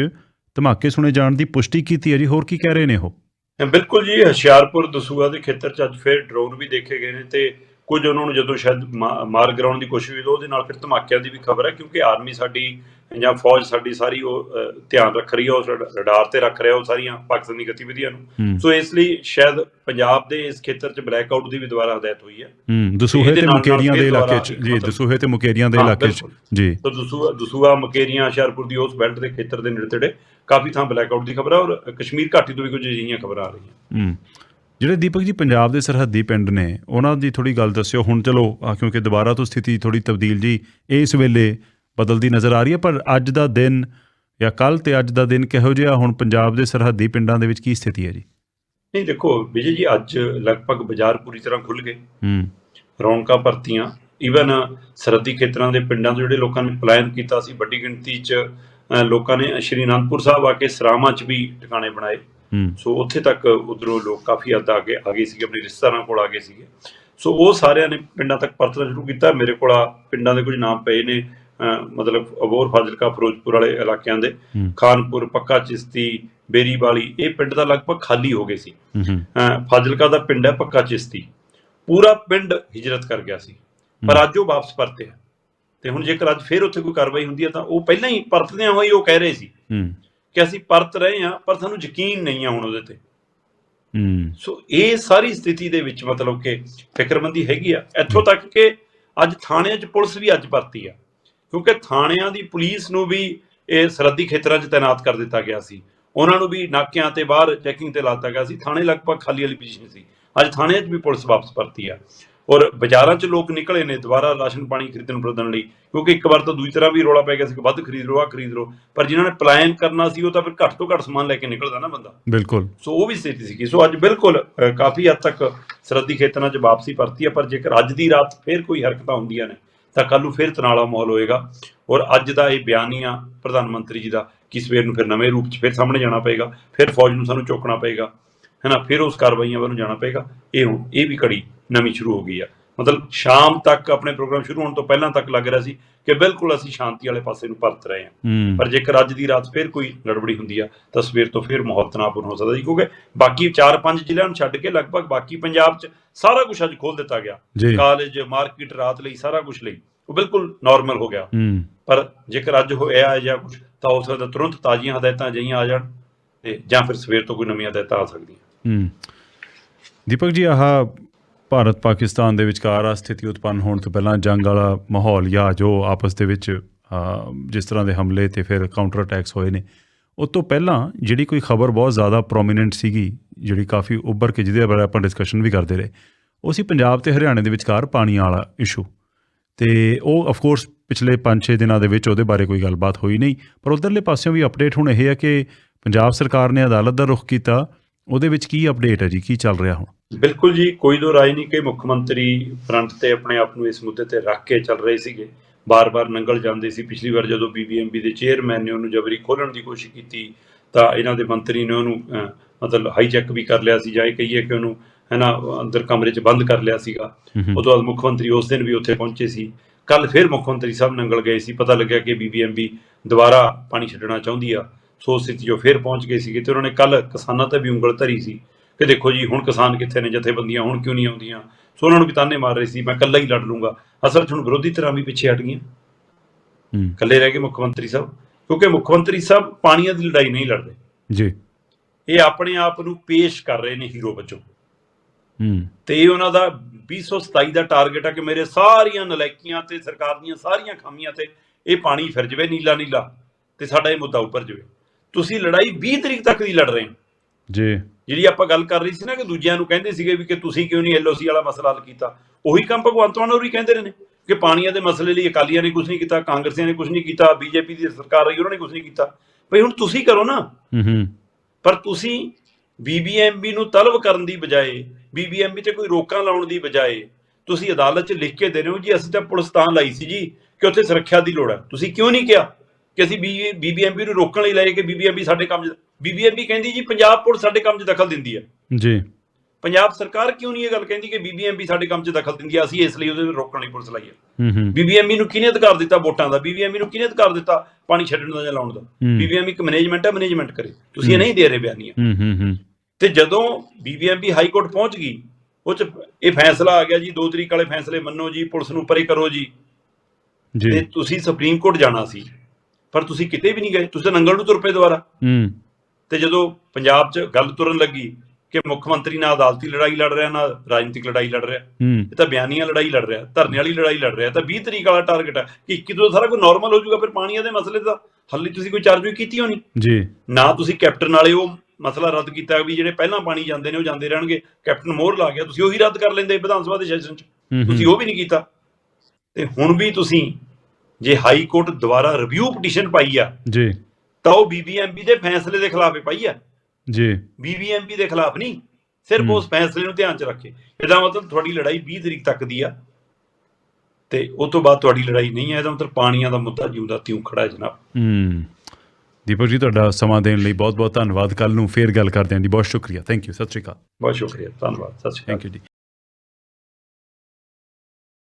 ਧਮਾਕੇ ਸੁਣੇ ਜਾਣ ਦੀ ਪੁਸ਼ਟੀ ਕੀਤੀ ਹੈ ਜੀ ਹੋਰ ਕੀ ਕਹਿ ਰਹੇ ਨੇ ਉਹ? ਬਿਲਕੁਲ ਜੀ ਹੁਸ਼ਿਆਰਪੁਰ ਦਸੂਆ ਦੇ ਖੇਤਰ ਚ ਅੱਜ ਫਿਰ ਡਰੋਨ ਵੀ ਦੇਖੇ ਗਏ ਨੇ ਤੇ ਕੁਝ ਉਹਨਾਂ ਨੂੰ ਜਦੋਂ ਸ਼ਾਇਦ ਮਾਰ ਗਰਾਉਣ ਦੀ ਕੋਸ਼ਿਸ਼ ਹੋਈ ਤਾਂ ਉਹਦੇ ਨਾਲ ਫਿਰ ਧਮਾਕਿਆਂ ਦੀ ਵੀ ਖਬਰ ਹੈ ਕਿਉਂਕਿ ਆਰਮੀ ਸਾਡੀ ਜਾਂ ਫੌਜ ਸਾਡੀ ਸਾਰੀ ਉਹ ਧਿਆਨ ਰੱਖ ਰਹੀ ਹੈ ਉਸ ਰਡ- ਰਡਾਰ ਤੇ ਰੱਖ ਰਿਹਾ ਉਹ ਸਾਰੀਆਂ ਪਾਕਿਸਤਾਨੀ ਗਤੀਵਿਧੀਆਂ ਨੂੰ। ਸੋ ਇਸ ਲਈ ਸ਼ਾਇਦ ਪੰਜਾਬ ਦੇ ਇਸ ਖੇਤਰ ਚ ਬਲੈਕ ਆਊਟ ਦੀ ਵੀ ਦੁਬਾਰਾ ਹਦਾਇਤ ਹੋਈ ਹੈ। ਹੂੰ ਦਸੂਹੇ ਤੇ ਮੁਕੇਰੀਆਂ ਦੇ ਇਲਾਕੇ ਚ ਜੀ ਦਸੂਹੇ ਤੇ ਮੁਕੇਰੀਆਂ ਦੇ ਇਲਾਕੇ ਚ। ਜੀ। ਤਾਂ ਦਸੂਆ ਦਸੂਆ ਮਕੇਰੀਆਂ ਹੁਸ਼ਿਆਰਪੁਰ ਦੀ ਉਸ ਬੈਲਟ ਦੇ ਖੇਤਰ ਦੇ ਨੇੜੇ ਤੇੜੇ ਕਾਫੀ ਥਾਂ ਬਲੈਕ ਆਊਟ ਦੀ ਖਬਰ ਹੈ ਔਰ ਕਸ਼ਮੀਰ ਘਾਟੀ ਤੋਂ ਵੀ ਕੁਝ ਅਜਿਹੀਆਂ ਖਬਰਾਂ ਆ ਰਹੀਆਂ। ਹੂੰ। ਜਿਹੜੇ ਦੀਪਕ ਜੀ ਪੰਜਾਬ ਦੇ ਸਰਹੱਦੀ ਪਿੰਡ ਨੇ ਉਹਨਾਂ ਦੀ ਥੋੜੀ ਗੱਲ ਦੱਸਿਓ। ਹੁਣ ਚਲੋ ਕਿਉਂਕਿ ਦੁਬਾਰਾ ਤੋਂ ਸਥਿਤੀ ਥੋੜੀ ਤਬਦੀਲ ਜੀ ਇਸ ਵੇਲੇ ਬਦਲਦੀ ਨਜ਼ਰ ਆ ਰਹੀ ਹੈ ਪਰ ਅੱਜ ਦਾ ਦਿਨ ਜਾਂ ਕੱਲ ਤੇ ਅੱਜ ਦਾ ਦਿਨ ਕਿਹੋ ਜਿਹਾ ਹੁਣ ਪੰਜਾਬ ਦੇ ਸਰਹੱਦੀ ਪਿੰਡਾਂ ਦੇ ਵਿੱਚ ਕੀ ਸਥਿਤੀ ਹੈ ਜੀ? ਨਹੀਂ ਦੇਖੋ ਵਿਜੇ ਜੀ ਅੱਜ ਲਗਭਗ ਬਾਜ਼ਾਰ ਪੂਰੀ ਤਰ੍ਹਾਂ ਖੁੱਲ ਗਏ। ਹੂੰ। ਰੌਣਕਾਂ ਭਰਤੀਆਂ ਈਵਨ ਸਰਹੱਦੀ ਖੇਤਰਾਂ ਦੇ ਪਿੰਡਾਂ ਤੋਂ ਜਿਹੜੇ ਲੋਕਾਂ ਨੇ ਪਲਾਇਨ ਕੀਤਾ ਸੀ ਵੱਡੀ ਗਿਣਤੀ 'ਚ ਲੋਕਾਂ ਨੇ ਸ਼੍ਰੀ ਅਨੰਦਪੁਰ ਸਾਹਿਬ ਆ ਕੇ ਸਰਾਵਾਂ 'ਚ ਵੀ ਟਿਕਾਣੇ ਬਣਾਏ। ਸੋ ਉੱਥੇ ਤੱਕ ਉਧਰੋਂ ਲੋਕ ਕਾਫੀ ਹੱਦ ਆ ਗਏ ਆ ਗਏ ਸੀਗੇ ਆਪਣੇ ਰਿਸ਼ਤੇਦਾਰਾਂ ਕੋਲ ਆ ਗਏ ਸੀਗੇ। ਸੋ ਉਹ ਸਾਰਿਆਂ ਨੇ ਪਿੰਡਾਂ ਤੱਕ ਪਰਤਣਾ ਸ਼ੁਰੂ ਕੀਤਾ। ਮੇਰੇ ਕੋਲ ਆ ਪਿੰਡਾਂ ਦੇ ਕੁਝ ਨਾਮ ਪਏ ਨੇ ਮਤਲਬ ਅਬੋਰ ਫਾਜ਼ਿਲਕਾ ਫਿਰੋਜ਼ਪੁਰ ਵਾਲੇ ਇਲਾਕਿਆਂ ਦੇ। ਖਾਨਪੁਰ ਪੱਕਾ ਚਿਸ਼ਤੀ ਬੇਰੀ ਵਾਲੀ ਇਹ ਪਿੰਡ ਦਾ ਲਗਭਗ ਖਾਲੀ ਹੋ ਗਏ ਸੀ। ਫਾਜ਼ਿਲਕਾ ਦਾ ਪਿੰਡ ਹੈ ਪੱਕਾ ਚਿਸ਼ਤੀ। ਪੂਰਾ ਪਿੰਡ ਹਿਜਰਤ ਕਰ ਗਿਆ ਸੀ। ਪਰ ਅੱਜ ਉਹ ਵਾਪਸ ਪਰਤੇ ਤੇ ਹੁਣ ਜੇਕਰ ਅੱਜ ਫੇਰ ਉੱਥੇ ਕੋਈ ਕਾਰਵਾਈ ਹੁੰਦੀ ਹੈ ਤਾਂ ਉਹ ਪਹਿਲਾਂ ਹੀ ਪਰਤਦਿਆਂ ਹੋਈ ਉਹ ਕਹਿ ਰਹੇ ਸੀ। ਕਿ ਅਸੀਂ ਪਰਤ ਰਹੇ ਹਾਂ ਪਰ ਸਾਨੂੰ ਯਕੀਨ ਨਹੀਂ ਆ ਹੁਣ ਉਹਦੇ ਤੇ। ਹੂੰ। ਸੋ ਇਹ ਸਾਰੀ ਸਥਿਤੀ ਦੇ ਵਿੱਚ ਮਤਲਬ ਕਿ ਫਿਕਰਮੰਦੀ ਹੈਗੀ ਆ। ਇੱਥੋਂ ਤੱਕ ਕਿ ਅੱਜ ਥਾਣਿਆਂ 'ਚ ਪੁਲਿਸ ਵੀ ਅੱਜ ਪਰਤੀ ਆ। ਕਿਉਂਕਿ ਥਾਣਿਆਂ ਦੀ ਪੁਲਿਸ ਨੂੰ ਵੀ ਇਹ ਸਰਹੱਦੀ ਖੇਤਰਾਂ 'ਚ ਤਾਇਨਾਤ ਕਰ ਦਿੱਤਾ ਗਿਆ ਸੀ। ਉਹਨਾਂ ਨੂੰ ਵੀ ਨਾਕਿਆਂ ਤੇ ਬਾਹਰ ਚੈਕਿੰਗ ਤੇ ਲਾਤਾ ਗਿਆ ਸੀ। ਥਾਣੇ ਲਗਭਗ ਖਾਲੀ ਵਾਲੀ ਪੋਜੀਸ਼ਨ ਸੀ। ਅੱਜ ਥਾਣਿਆਂ 'ਚ ਵੀ ਪੁਲਿਸ ਵਾਪਸ ਪਰਤੀ ਆ। ਔਰ ਬਾਜ਼ਾਰਾਂ 'ਚ ਲੋਕ ਨਿਕਲੇ ਨੇ ਦੁਬਾਰਾ ਰਾਸ਼ਨ ਪਾਣੀ ਖਰੀਦਣ ਫਰਦਣ ਲਈ ਕਿਉਂਕਿ ਇੱਕ ਵਾਰ ਤਾਂ ਦੂਜੀ ਤਰ੍ਹਾਂ ਵੀ ਰੋਲਾ ਪੈ ਗਿਆ ਸੀ ਕਿ ਵੱਧ ਖਰੀਦ ਲਓ ਆ ਖਰੀਦ ਲਓ ਪਰ ਜਿਨ੍ਹਾਂ ਨੇ ਪਲਾਨ ਕਰਨਾ ਸੀ ਉਹ ਤਾਂ ਫਿਰ ਘੱਟ ਤੋਂ ਘੱਟ ਸਮਾਨ ਲੈ ਕੇ ਨਿਕਲਦਾ ਨਾ ਬੰਦਾ। ਬਿਲਕੁਲ। ਸੋ ਉਹ ਵੀ ਸਥਿਤੀ ਸੀ ਸੋ ਅੱਜ ਬਿਲਕੁਲ ਕਾਫੀ ਹੱਦ ਤੱਕ ਸਰਹੱਦੀ ਖੇਤਰਾਂ 'ਚ ਵਾਪਸੀ ਪਰਤੀ ਹੈ ਪਰ ਜੇਕਰ ਅੱਜ ਦੀ ਰਾਤ ਫੇਰ ਕੋਈ ਹਰਕਤਾਂ ਹੁੰਦੀਆਂ ਨੇ ਤਾਂ ਕੱਲ ਨੂੰ ਫੇਰ ਤਣਾਲਾ ਮਾਹੌਲ ਹੋਏਗਾ। ਔਰ ਅੱਜ ਦਾ ਇਹ ਬਿਆਨ ਹੀ ਆ ਪ੍ਰਧਾਨ ਮੰਤਰੀ ਜੀ ਦਾ ਕਿ ਸਵੇਰ ਨੂੰ ਫਿਰ ਨਵੇਂ ਰੂਪ 'ਚ ਫਿਰ ਸਾਹਮਣੇ ਜਾਣਾ ਪਏਗਾ ਫਿਰ ਫੌਜ ਨੂੰ ਸਾਨੂੰ ਚੁੱਕਣਾ ਪਏਗਾ ਹੈਨਾ ਫਿਰ ਉਸ ਕਾਰਵਾਈਆਂ ਵੱਲ ਜਾਣਾ ਪਏਗਾ। ਇਹ ਹੁਣ ਇਹ ਵੀ ਕੜੀ ਨਵੀਂ ਸ਼ੁਰੂ ਹੋ ਗਈ ਆ। ਮਤਲਬ ਸ਼ਾਮ ਤੱਕ ਆਪਣੇ ਪ੍ਰੋਗਰਾਮ ਸ਼ੁਰੂ ਹੋਣ ਤੋਂ ਪਹਿਲਾਂ ਤੱਕ ਲੱਗ ਰਿਹਾ ਸੀ ਕਿ ਬਿਲਕੁਲ ਅਸੀਂ ਸ਼ਾਂਤੀ ਵਾਲੇ ਪਾਸੇ ਨੂੰ ਪਰਤ ਰਹੇ ਹਾਂ। ਪਰ ਜੇਕਰ ਅੱਜ ਦੀ ਰਾਤ ਫੇਰ ਕੋਈ ਗੜਬੜੀ ਹੁੰਦੀ ਆ ਤਾਂ ਸਵੇਰ ਤੋਂ ਫੇਰ ਮਾਹੌਲ ਤਣਾਅਪੂਰਨ ਹੋ ਸਕਦਾ ਜੀ ਕਿਉਂਕਿ ਬਾਕੀ 4-5 ਜ਼ਿਲ੍ਹਿਆਂ ਨੂੰ ਛੱਡ ਕੇ ਲਗਭਗ ਬਾਕੀ ਪੰਜਾਬ 'ਚ ਸਾਰਾ ਕੁਝ ਅੱਜ ਖੋਲ ਦਿੱਤਾ ਗਿਆ। ਕਾਲਜ ਮਾਰਕੀਟ ਰਾਤ ਲਈ ਸਾਰਾ ਕੁਝ ਲਈ। ਉਹ ਬਿਲਕੁਲ ਨਾਰਮਲ ਹੋ ਗਿਆ। ਪਰ ਜੇਕਰ ਅੱਜ ਹੋਇਆ ਜਾਂ ਕੁਝ ਤਾਂ ਹੋ ਸਕਦਾ ਤੁਰੰਤ ਤਾਜ਼ੀਆਂ ਹਦਾਇਤਾਂ ਜਿਹੀਆਂ ਆ ਜਾਣ ਤੇ ਜਾਂ ਫਿਰ ਸਵੇਰ ਤੋਂ ਕੋਈ ਨਵੀਆਂ ਹਦਾਇਤਾਂ ਆ ਸਕਦੀਆਂ। ਹੂੰ। ਦੀਪਕ ਜੀ ਆਹ ਭਾਰਤ ਪਾਕਿਸਤਾਨ ਦੇ ਵਿਚਕਾਰ ਆ, ਸਥਿਤੀ ਉਤਪੰਨ ਹੋਣ ਤੋਂ ਪਹਿਲਾਂ ਜੰਗ ਵਾਲਾ ਮਾਹੌਲ ਜਾਂ ਜੋ ਆਪਸ ਦੇ ਵਿੱਚ ਜਿਸ ਤਰ੍ਹਾਂ ਦੇ ਹਮਲੇ ਤੇ ਫਿਰ ਕਾਊਂਟਰ ਅਟੈਕਸ ਹੋਏ ਨੇ, ਉਸ ਤੋਂ ਪਹਿਲਾਂ ਜਿਹੜੀ ਕੋਈ ਖਬਰ ਬਹੁਤ ਜ਼ਿਆਦਾ ਪ੍ਰੋਮੀਨੈਂਟ ਸੀਗੀ, ਜਿਹੜੀ ਕਾਫੀ ਉੱਭਰ ਕੇ ਜਿਹਦੇ ਬਾਰੇ ਆਪਾਂ ਡਿਸਕਸ਼ਨ ਵੀ ਕਰਦੇ ਰਹੇ, ਉਹ ਸੀ ਪੰਜਾਬ ਤੇ ਹਰਿਆਣੇ ਦੇ ਵਿਚਕਾਰ ਪਾਣੀ ਵਾਲਾ ਇਸ਼ੂ ਤੇ ਉਹ ਆਫ ਕੋਰਸ ਪਿਛਲੇ 5-6 ਦਿਨਾਂ ਦੇ ਵਿੱਚ ਉਹਦੇ ਬਾਰੇ ਕੋਈ ਗੱਲਬਾਤ ਹੋਈ ਨਹੀਂ, ਪਰ ਉਧਰਲੇ ਪਾਸਿਓਂ ਵੀ ਅਪਡੇਟ ਹੁਣ ਇਹ ਹੈ ਕਿ ਪੰਜਾਬ ਸਰਕਾਰ ਨੇ ਅਦਾਲਤ ਦਾ ਰੁਖ ਕੀਤਾ ਉਹਦੇ ਵਿੱਚ ਕੀ ਅਪਡੇਟ ਹੈ ਜੀ? ਕੀ ਚੱਲ ਰਿਹਾ ਹੁਣ? ਬਿਲਕੁਲ ਜੀ ਕੋਈ ਦੋ ਰਾਏ ਨਹੀਂ ਕਿ ਮੁੱਖ ਮੰਤਰੀ ਫਰੰਟ ਤੇ ਆਪਣੇ ਆਪ ਨੂੰ ਇਸ ਮੁੱਦੇ ਤੇ ਰੱਖ ਕੇ ਚੱਲ ਰਹੇ ਸੀਗੇ। ਬਾਰ-ਬਾਰ ਨੰਗਲ ਜਾਂਦੇ ਸੀ। ਪਿਛਲੀ ਵਾਰ ਜਦੋਂ ਬੀਬੀਐਮਬੀ ਦੇ ਚੇਅਰਮੈਨ ਨੇ ਉਹਨੂੰ ਜਬਰੀ ਖੋਲਣ ਦੀ ਕੋਸ਼ਿਸ਼ ਕੀਤੀ ਤਾਂ ਇਹਨਾਂ ਦੇ ਮੰਤਰੀ ਨੇ ਉਹਨੂੰ ਮਤਲਬ ਹਾਈਜੈਕ ਵੀ ਕਰ ਲਿਆ ਸੀ। ਜਾਂ ਇਹ ਕਹੀਏ ਕਿ ਉਹਨੂੰ ਹੈ ਨਾ ਅੰਦਰ ਕਮਰੇ 'ਚ ਬੰਦ ਕਰ ਲਿਆ ਸੀਗਾ। ਤੋਂ ਬਾਅਦ ਮੁੱਖ ਮੰਤਰੀ ਉਸ ਦਿਨ ਵੀ ਉੱਥੇ ਪਹੁੰਚੇ ਸੀ। ਕੱਲ ਫਿਰ ਮੁੱਖ ਮੰਤਰੀ ਸਾਹਿਬ ਨੰਗਲ ਗਏ ਸੀ। ਪਤਾ ਲੱਗਿਆ ਕਿ ਬੀਬੀਐਮਬੀ ਦੁਬਾਰਾ ਪਾਣੀ ਛੱਡਣਾ ਚਾਹੁੰਦੀ ਆ। ਸੋ ਸਥਿਤੀ 'ਚੋਂ ਫਿਰ ਪਹੁੰਚ ਗਏ ਸੀਗੇ ਤੇ ਉਹਨਾਂ ਨੇ ਕੱਲ ਕਿਸਾਨਾਂ ਤੇ ਵੀ ਉਂਗਲ ਧਰੀ ਸੀ ਕਿ ਦੇਖੋ ਜੀ ਹੁਣ ਕਿਸਾਨ ਕਿੱਥੇ ਨੇ ਜਥੇਬੰਦੀਆਂ ਹੁਣ ਕਿਉਂ ਨਹੀਂ ਆਉਂਦੀਆਂ? ਸੋ ਉਹਨਾਂ ਨੂੰ ਵੀ ਤਾਨੇ ਮਾਰ ਰਹੇ ਸੀ ਮੈਂ ਇਕੱਲਾ ਹੀ ਲੜ ਲੂੰਗਾ। ਅਸਲ 'ਚ ਹੁਣ ਵਿਰੋਧੀ ਧਿਰਾਂ ਵੀ ਪਿੱਛੇ ਹਟ ਗਈਆਂ। ਹੂੰ। ਇਕੱਲੇ ਰਹਿ ਗਏ ਮੁੱਖ ਮੰਤਰੀ ਸਾਹਿਬ। ਕਿਉਂਕਿ ਮੁੱਖ ਮੰਤਰੀ ਸਾਹਿਬ ਪਾਣੀਆਂ ਦੀ ਲੜਾਈ ਨਹੀਂ ਲੜਦੇ। ਜੀ। ਇਹ ਆਪਣੇ ਆਪ ਨੂੰ ਪੇਸ਼ ਕਰ ਰਹੇ ਨੇ ਹੀਰੋ ਵਜੋਂ। ਹੂੰ। ਤੇ ਇਹ ਉਹਨਾਂ ਦਾ 2027 ਦਾ ਟਾਰਗੇਟ ਆ ਕਿ ਮੇਰੇ ਸਾਰੀਆਂ ਨਲਾਇਕੀਆਂ ਤੇ ਸਰਕਾਰ ਦੀਆਂ ਸਾਰੀਆਂ ਖਾਮੀਆਂ ਤੇ ਇਹ ਪਾਣੀ ਫਿਰ ਜਵੇ ਨੀਲਾ ਨੀਲਾ ਤੇ ਸਾਡਾ ਇਹ ਮੁੱਦਾ ਉੱਪਰ ਜਵੇ। ਤੁਸੀਂ ਲੜਾਈ 20 ਤਰੀਕ ਤੱਕ ਦੀ ਲੜ ਰਹੇ ਹੋ। ਜੀ। ਜਿਹੜੀ ਆਪਾਂ ਗੱਲ ਕਰ ਰਹੀ ਸੀ ਨਾ ਕਿ ਦੂਜਿਆਂ ਨੂੰ ਕਹਿੰਦੇ ਸੀਗੇ ਵੀ ਕਿ ਤੁਸੀਂ ਕਿਉਂ ਨਹੀਂ ਐਲਓਸੀ ਵਾਲਾ ਮਸਲਾ ਹੱਲ ਕੀਤਾ ਉਹੀ ਕੰਮ ਭਗਵੰਤ ਮਾਨ ਹੋਰੀ ਕਹਿੰਦੇ ਰਹੇ ਨੇ ਕਿ ਪਾਣੀਆਂ ਦੇ ਮਸਲੇ ਲਈ ਅਕਾਲੀਆਂ ਨੇ ਕੁਝ ਨਹੀਂ ਕੀਤਾ ਕਾਂਗਰਸੀਆਂ ਨੇ ਕੁਝ ਨਹੀਂ ਕੀਤਾ ਬੀਜੇਪੀ ਦੀ ਸਰਕਾਰ ਰਹੀ ਉਹਨਾਂ ਨੇ ਕੁਝ ਨਹੀਂ ਕੀਤਾ। ਭਈ ਹੁਣ ਤੁਸੀਂ ਕਰੋ ਨਾ। ਹੂੰ ਹੂੰ। ਪਰ ਤੁਸੀਂ ਬੀਬੀਐਮਬੀ ਨੂੰ ਤਲਬ ਕਰਨ ਦੀ ਬਜਾਏ ਬੀਬੀਐਮਬੀ ਤੇ ਕੋਈ ਰੋਕਾਂ ਲਾਉਣ ਦੀ ਬਜਾਏ ਤੁਸੀਂ ਅਦਾਲਤ 'ਚ ਲਿਖ ਕੇ ਦੇ ਰਹੇ ਹੋ ਜੀ ਅਸੀਂ ਤਾਂ ਪੁਲਿਸ ਤਾਂ ਲਾਈ ਸੀ ਜੀ ਕਿ ਉੱਥੇ ਸੁਰੱਖਿਆ ਦੀ ਲੋੜ ਹੈ। ਤੁਸੀਂ ਕਿਉਂ ਨਹੀਂ ਕਿਹਾ? ਕਿ ਅਸੀਂ ਬੀਬੀਐਮਬੀ ਨੂੰ ਰੋਕਣ ਲਈ ਲਏ ਕਿ ਬੀਬੀਐਮਬੀ ਸਾਡੇ ਕੰਮ ਬੀਬੀਐਮਬੀ ਕਹਿੰਦੀ ਜੀ ਪੰਜਾਬ ਪੁਲਿਸ ਸਾਡੇ ਕੰਮ 'ਚ ਦਖਲ ਦਿੰਦੀ ਹੈ। ਜੀ। ਪੰਜਾਬ ਸਰਕਾਰ ਕਿਉਂ ਨਹੀਂ ਇਹ ਗੱਲ ਕਹਿੰਦੀ ਕਿ ਬੀਬੀਐਮਬੀ ਸਾਡੇ ਕੰਮ 'ਚ ਦਖਲ ਦਿੰਦੀ ਹੈ? ਅਸੀਂ ਇਸ ਲਈ ਉਹਦੇ ਰੋਕਣ ਲਈ ਪੁਲਿਸ ਲਾਈ ਹੈ। ਬੀਬੀਐਮਬੀ ਨੂੰ ਕਿਹਨੇ ਅਧਿਕਾਰ ਦਿੱਤਾ ਵੋਟਾਂ ਦਾ? ਬੀਬੀਐਮਬੀ ਨੂੰ ਕਿਹਨੇ ਅਧਿਕਾਰ ਦਿੱਤਾ ਪਾਣੀ ਛੱਡਣ ਦਾ ਜਾਂ ਲਾਉਣ ਦਾ। ਬੀਬੀਐਮਬੀ ਇੱਕ ਮੈਨੇਜਮੈਂਟ ਹੈ ਮੈਨੇਜਮੈਂਟ ਕਰੇ। ਤੁਸੀਂ ਇਹ। ਨਹੀਂ ਦੇ ਰਹੇ ਬਿਆਨੀਆਂ। ਹੂੰ ਹੂੰ ਹੂੰ। ਤੇ ਜਦੋਂ ਬੀਬੀਐਮਬੀ ਹਾਈ ਕੋਰਟ ਪਹੁੰਚ ਗਈ ਉਹ ਚ ਇਹ ਫੈਸਲਾ ਆ ਗਿਆ ਜੀ 2 ਤਰੀਕ ਵਾਲੇ ਫੈਸਲੇ ਮੰਨੋ ਜੀ ਪੁਲਿਸ ਨੂੰ ਪਰੇ ਕਰੋ ਜੀ। ਤੇ ਤੁਸੀਂ ਸੁਪਰੀਮ ਕੋਰਟ ਜਾਣਾ ਸੀ। ਪਰ ਤੁਸੀਂ ਕਿਤੇ ਵੀ ਨਹੀਂ ਗਏ ਤੁਸੀਂ ਤਾਂ ਨੰਗਲ ਨੂੰ ਤੁਰ ਪਏ ਦੁਬਾਰਾ। ਹੂੰ। ਤੇ ਜਦੋਂ ਪੰਜਾਬ 'ਚ ਗੱਲ ਤੁਰਨ ਲੱਗੀ ਕਿ ਮੁੱਖ ਮੰਤਰੀ ਨਾਲ ਅਦਾਲਤੀ ਲੜਾਈ ਲੜ ਰਿਹਾ ਨਾ ਰਾਜਨੀਤਿਕ ਲੜਾਈ ਲੜ ਰਿਹਾ ਇਹ ਤਾਂ ਬਿਆਨੀਆਂ ਲੜਾਈ ਲੜ ਰਿਹਾ ਧਰਨੇ ਵਾਲੀ ਲੜਾਈ ਲੜ ਰਿਹਾ ਤਾਂ 20 ਤਰੀਕ ਵਾਲਾ ਟਾਰਗੇਟ ਹੈ ਕਿ 21 ਤੋਂ ਸਾਰਾ ਕੁਝ ਨਾਰਮਲ ਹੋ ਜਾਊਗਾ ਫਿਰ ਪਾਣੀਆਂ ਦੇ ਮਸਲੇ ਦਾ ਹੱਲ ਤੁਸੀਂ ਕੋਈ ਚਾਰਜ ਵੀ ਕੀਤੀ ਹੋਣੀ। ਜੀ। ਨਾ ਤੁਸੀਂ ਕੈਪਟਨ ਵਾਲੇ ਉਹ ਮਸਲਾ ਰੱਦ ਕੀਤਾ ਵੀ ਜਿਹੜੇ ਪਹਿਲਾਂ ਪਾਣੀ ਜਾਂਦੇ ਨੇ ਉਹ ਜਾਂਦੇ ਰਹਿਣਗੇ। ਕੈਪਟਨ ਮੋਹਰ ਲਾ ਗਿਆ ਤੁਸੀਂ ਉਹੀ ਰੱਦ ਕਰ ਲੈਂਦੇ ਵਿਧਾਨ ਸਭਾ ਦੇ ਸੈਸ਼ਨ 'ਚ। ਤੁਸੀਂ ਉਹ ਵੀ ਨਹੀਂ ਕੀਤਾ। ਤੇ ਹੁਣ ਵੀ ਤੁਸੀਂ ਜੇ ਹਾਈ ਕੋਰਟ ਦੁਬਾਰਾ ਰਿਵਿਊ ਪਟੀਸ਼ਨ ਪਾਈ ਆ ਜੀ। ਤਾਂ ਉਹ ਬੀਬੀਐਮਬੀ ਦੇ ਫੈਸਲੇ ਦੇ ਖਿਲਾਫ ਹੀ ਪਾਈ ਆ। ਜੀ। ਬੀਬੀਐਮਬੀ ਦੇ ਖਿਲਾਫ ਨਹੀਂ ਸਿਰਫ। ਉਸ ਫੈਸਲੇ ਨੂੰ ਧਿਆਨ 'ਚ ਰੱਖੇ। ਇਹਦਾ ਮਤਲਬ ਤੁਹਾਡੀ ਲੜਾਈ 20 ਤਰੀਕ ਤੱਕ ਦੀ ਆ। ਤੇ ਉਸ ਤੋਂ ਬਾਅਦ ਤੁਹਾਡੀ ਲੜਾਈ ਨਹੀਂ ਹੈ ਇਹਦਾ ਮਤਲਬ ਪਾਣੀਆਂ ਦਾ ਮੁੱਦਾ ਜਿਉਂਦਾ ਤਿਉਂ ਖੜਾ ਹੈ ਜਨਾਬ। ਹੂੰ। ਦੀਪਕ ਜੀ ਤੁਹਾਡਾ ਸਮਾਂ ਦੇਣ ਲਈ ਬਹੁਤ ਬਹੁਤ ਧੰਨਵਾਦ। ਕੱਲ ਨੂੰ ਫੇਰ ਗੱਲ ਕਰਦੇ ਹਾਂ ਜੀ। ਬਹੁਤ ਸ਼ੁਕਰੀਆ। ਥੈਂਕ ਯੂ ਸਤਿ ਸ਼੍ਰੀ ਅਕਾਲ। ਬਹੁਤ ਸ਼ੁਕਰੀਆ। ਧੰਨਵਾਦ। ਸਤਿ ਸ਼੍ਰੀ ਅਕਾਲ। ਥੈਂਕ ਯੂ ਜੀ।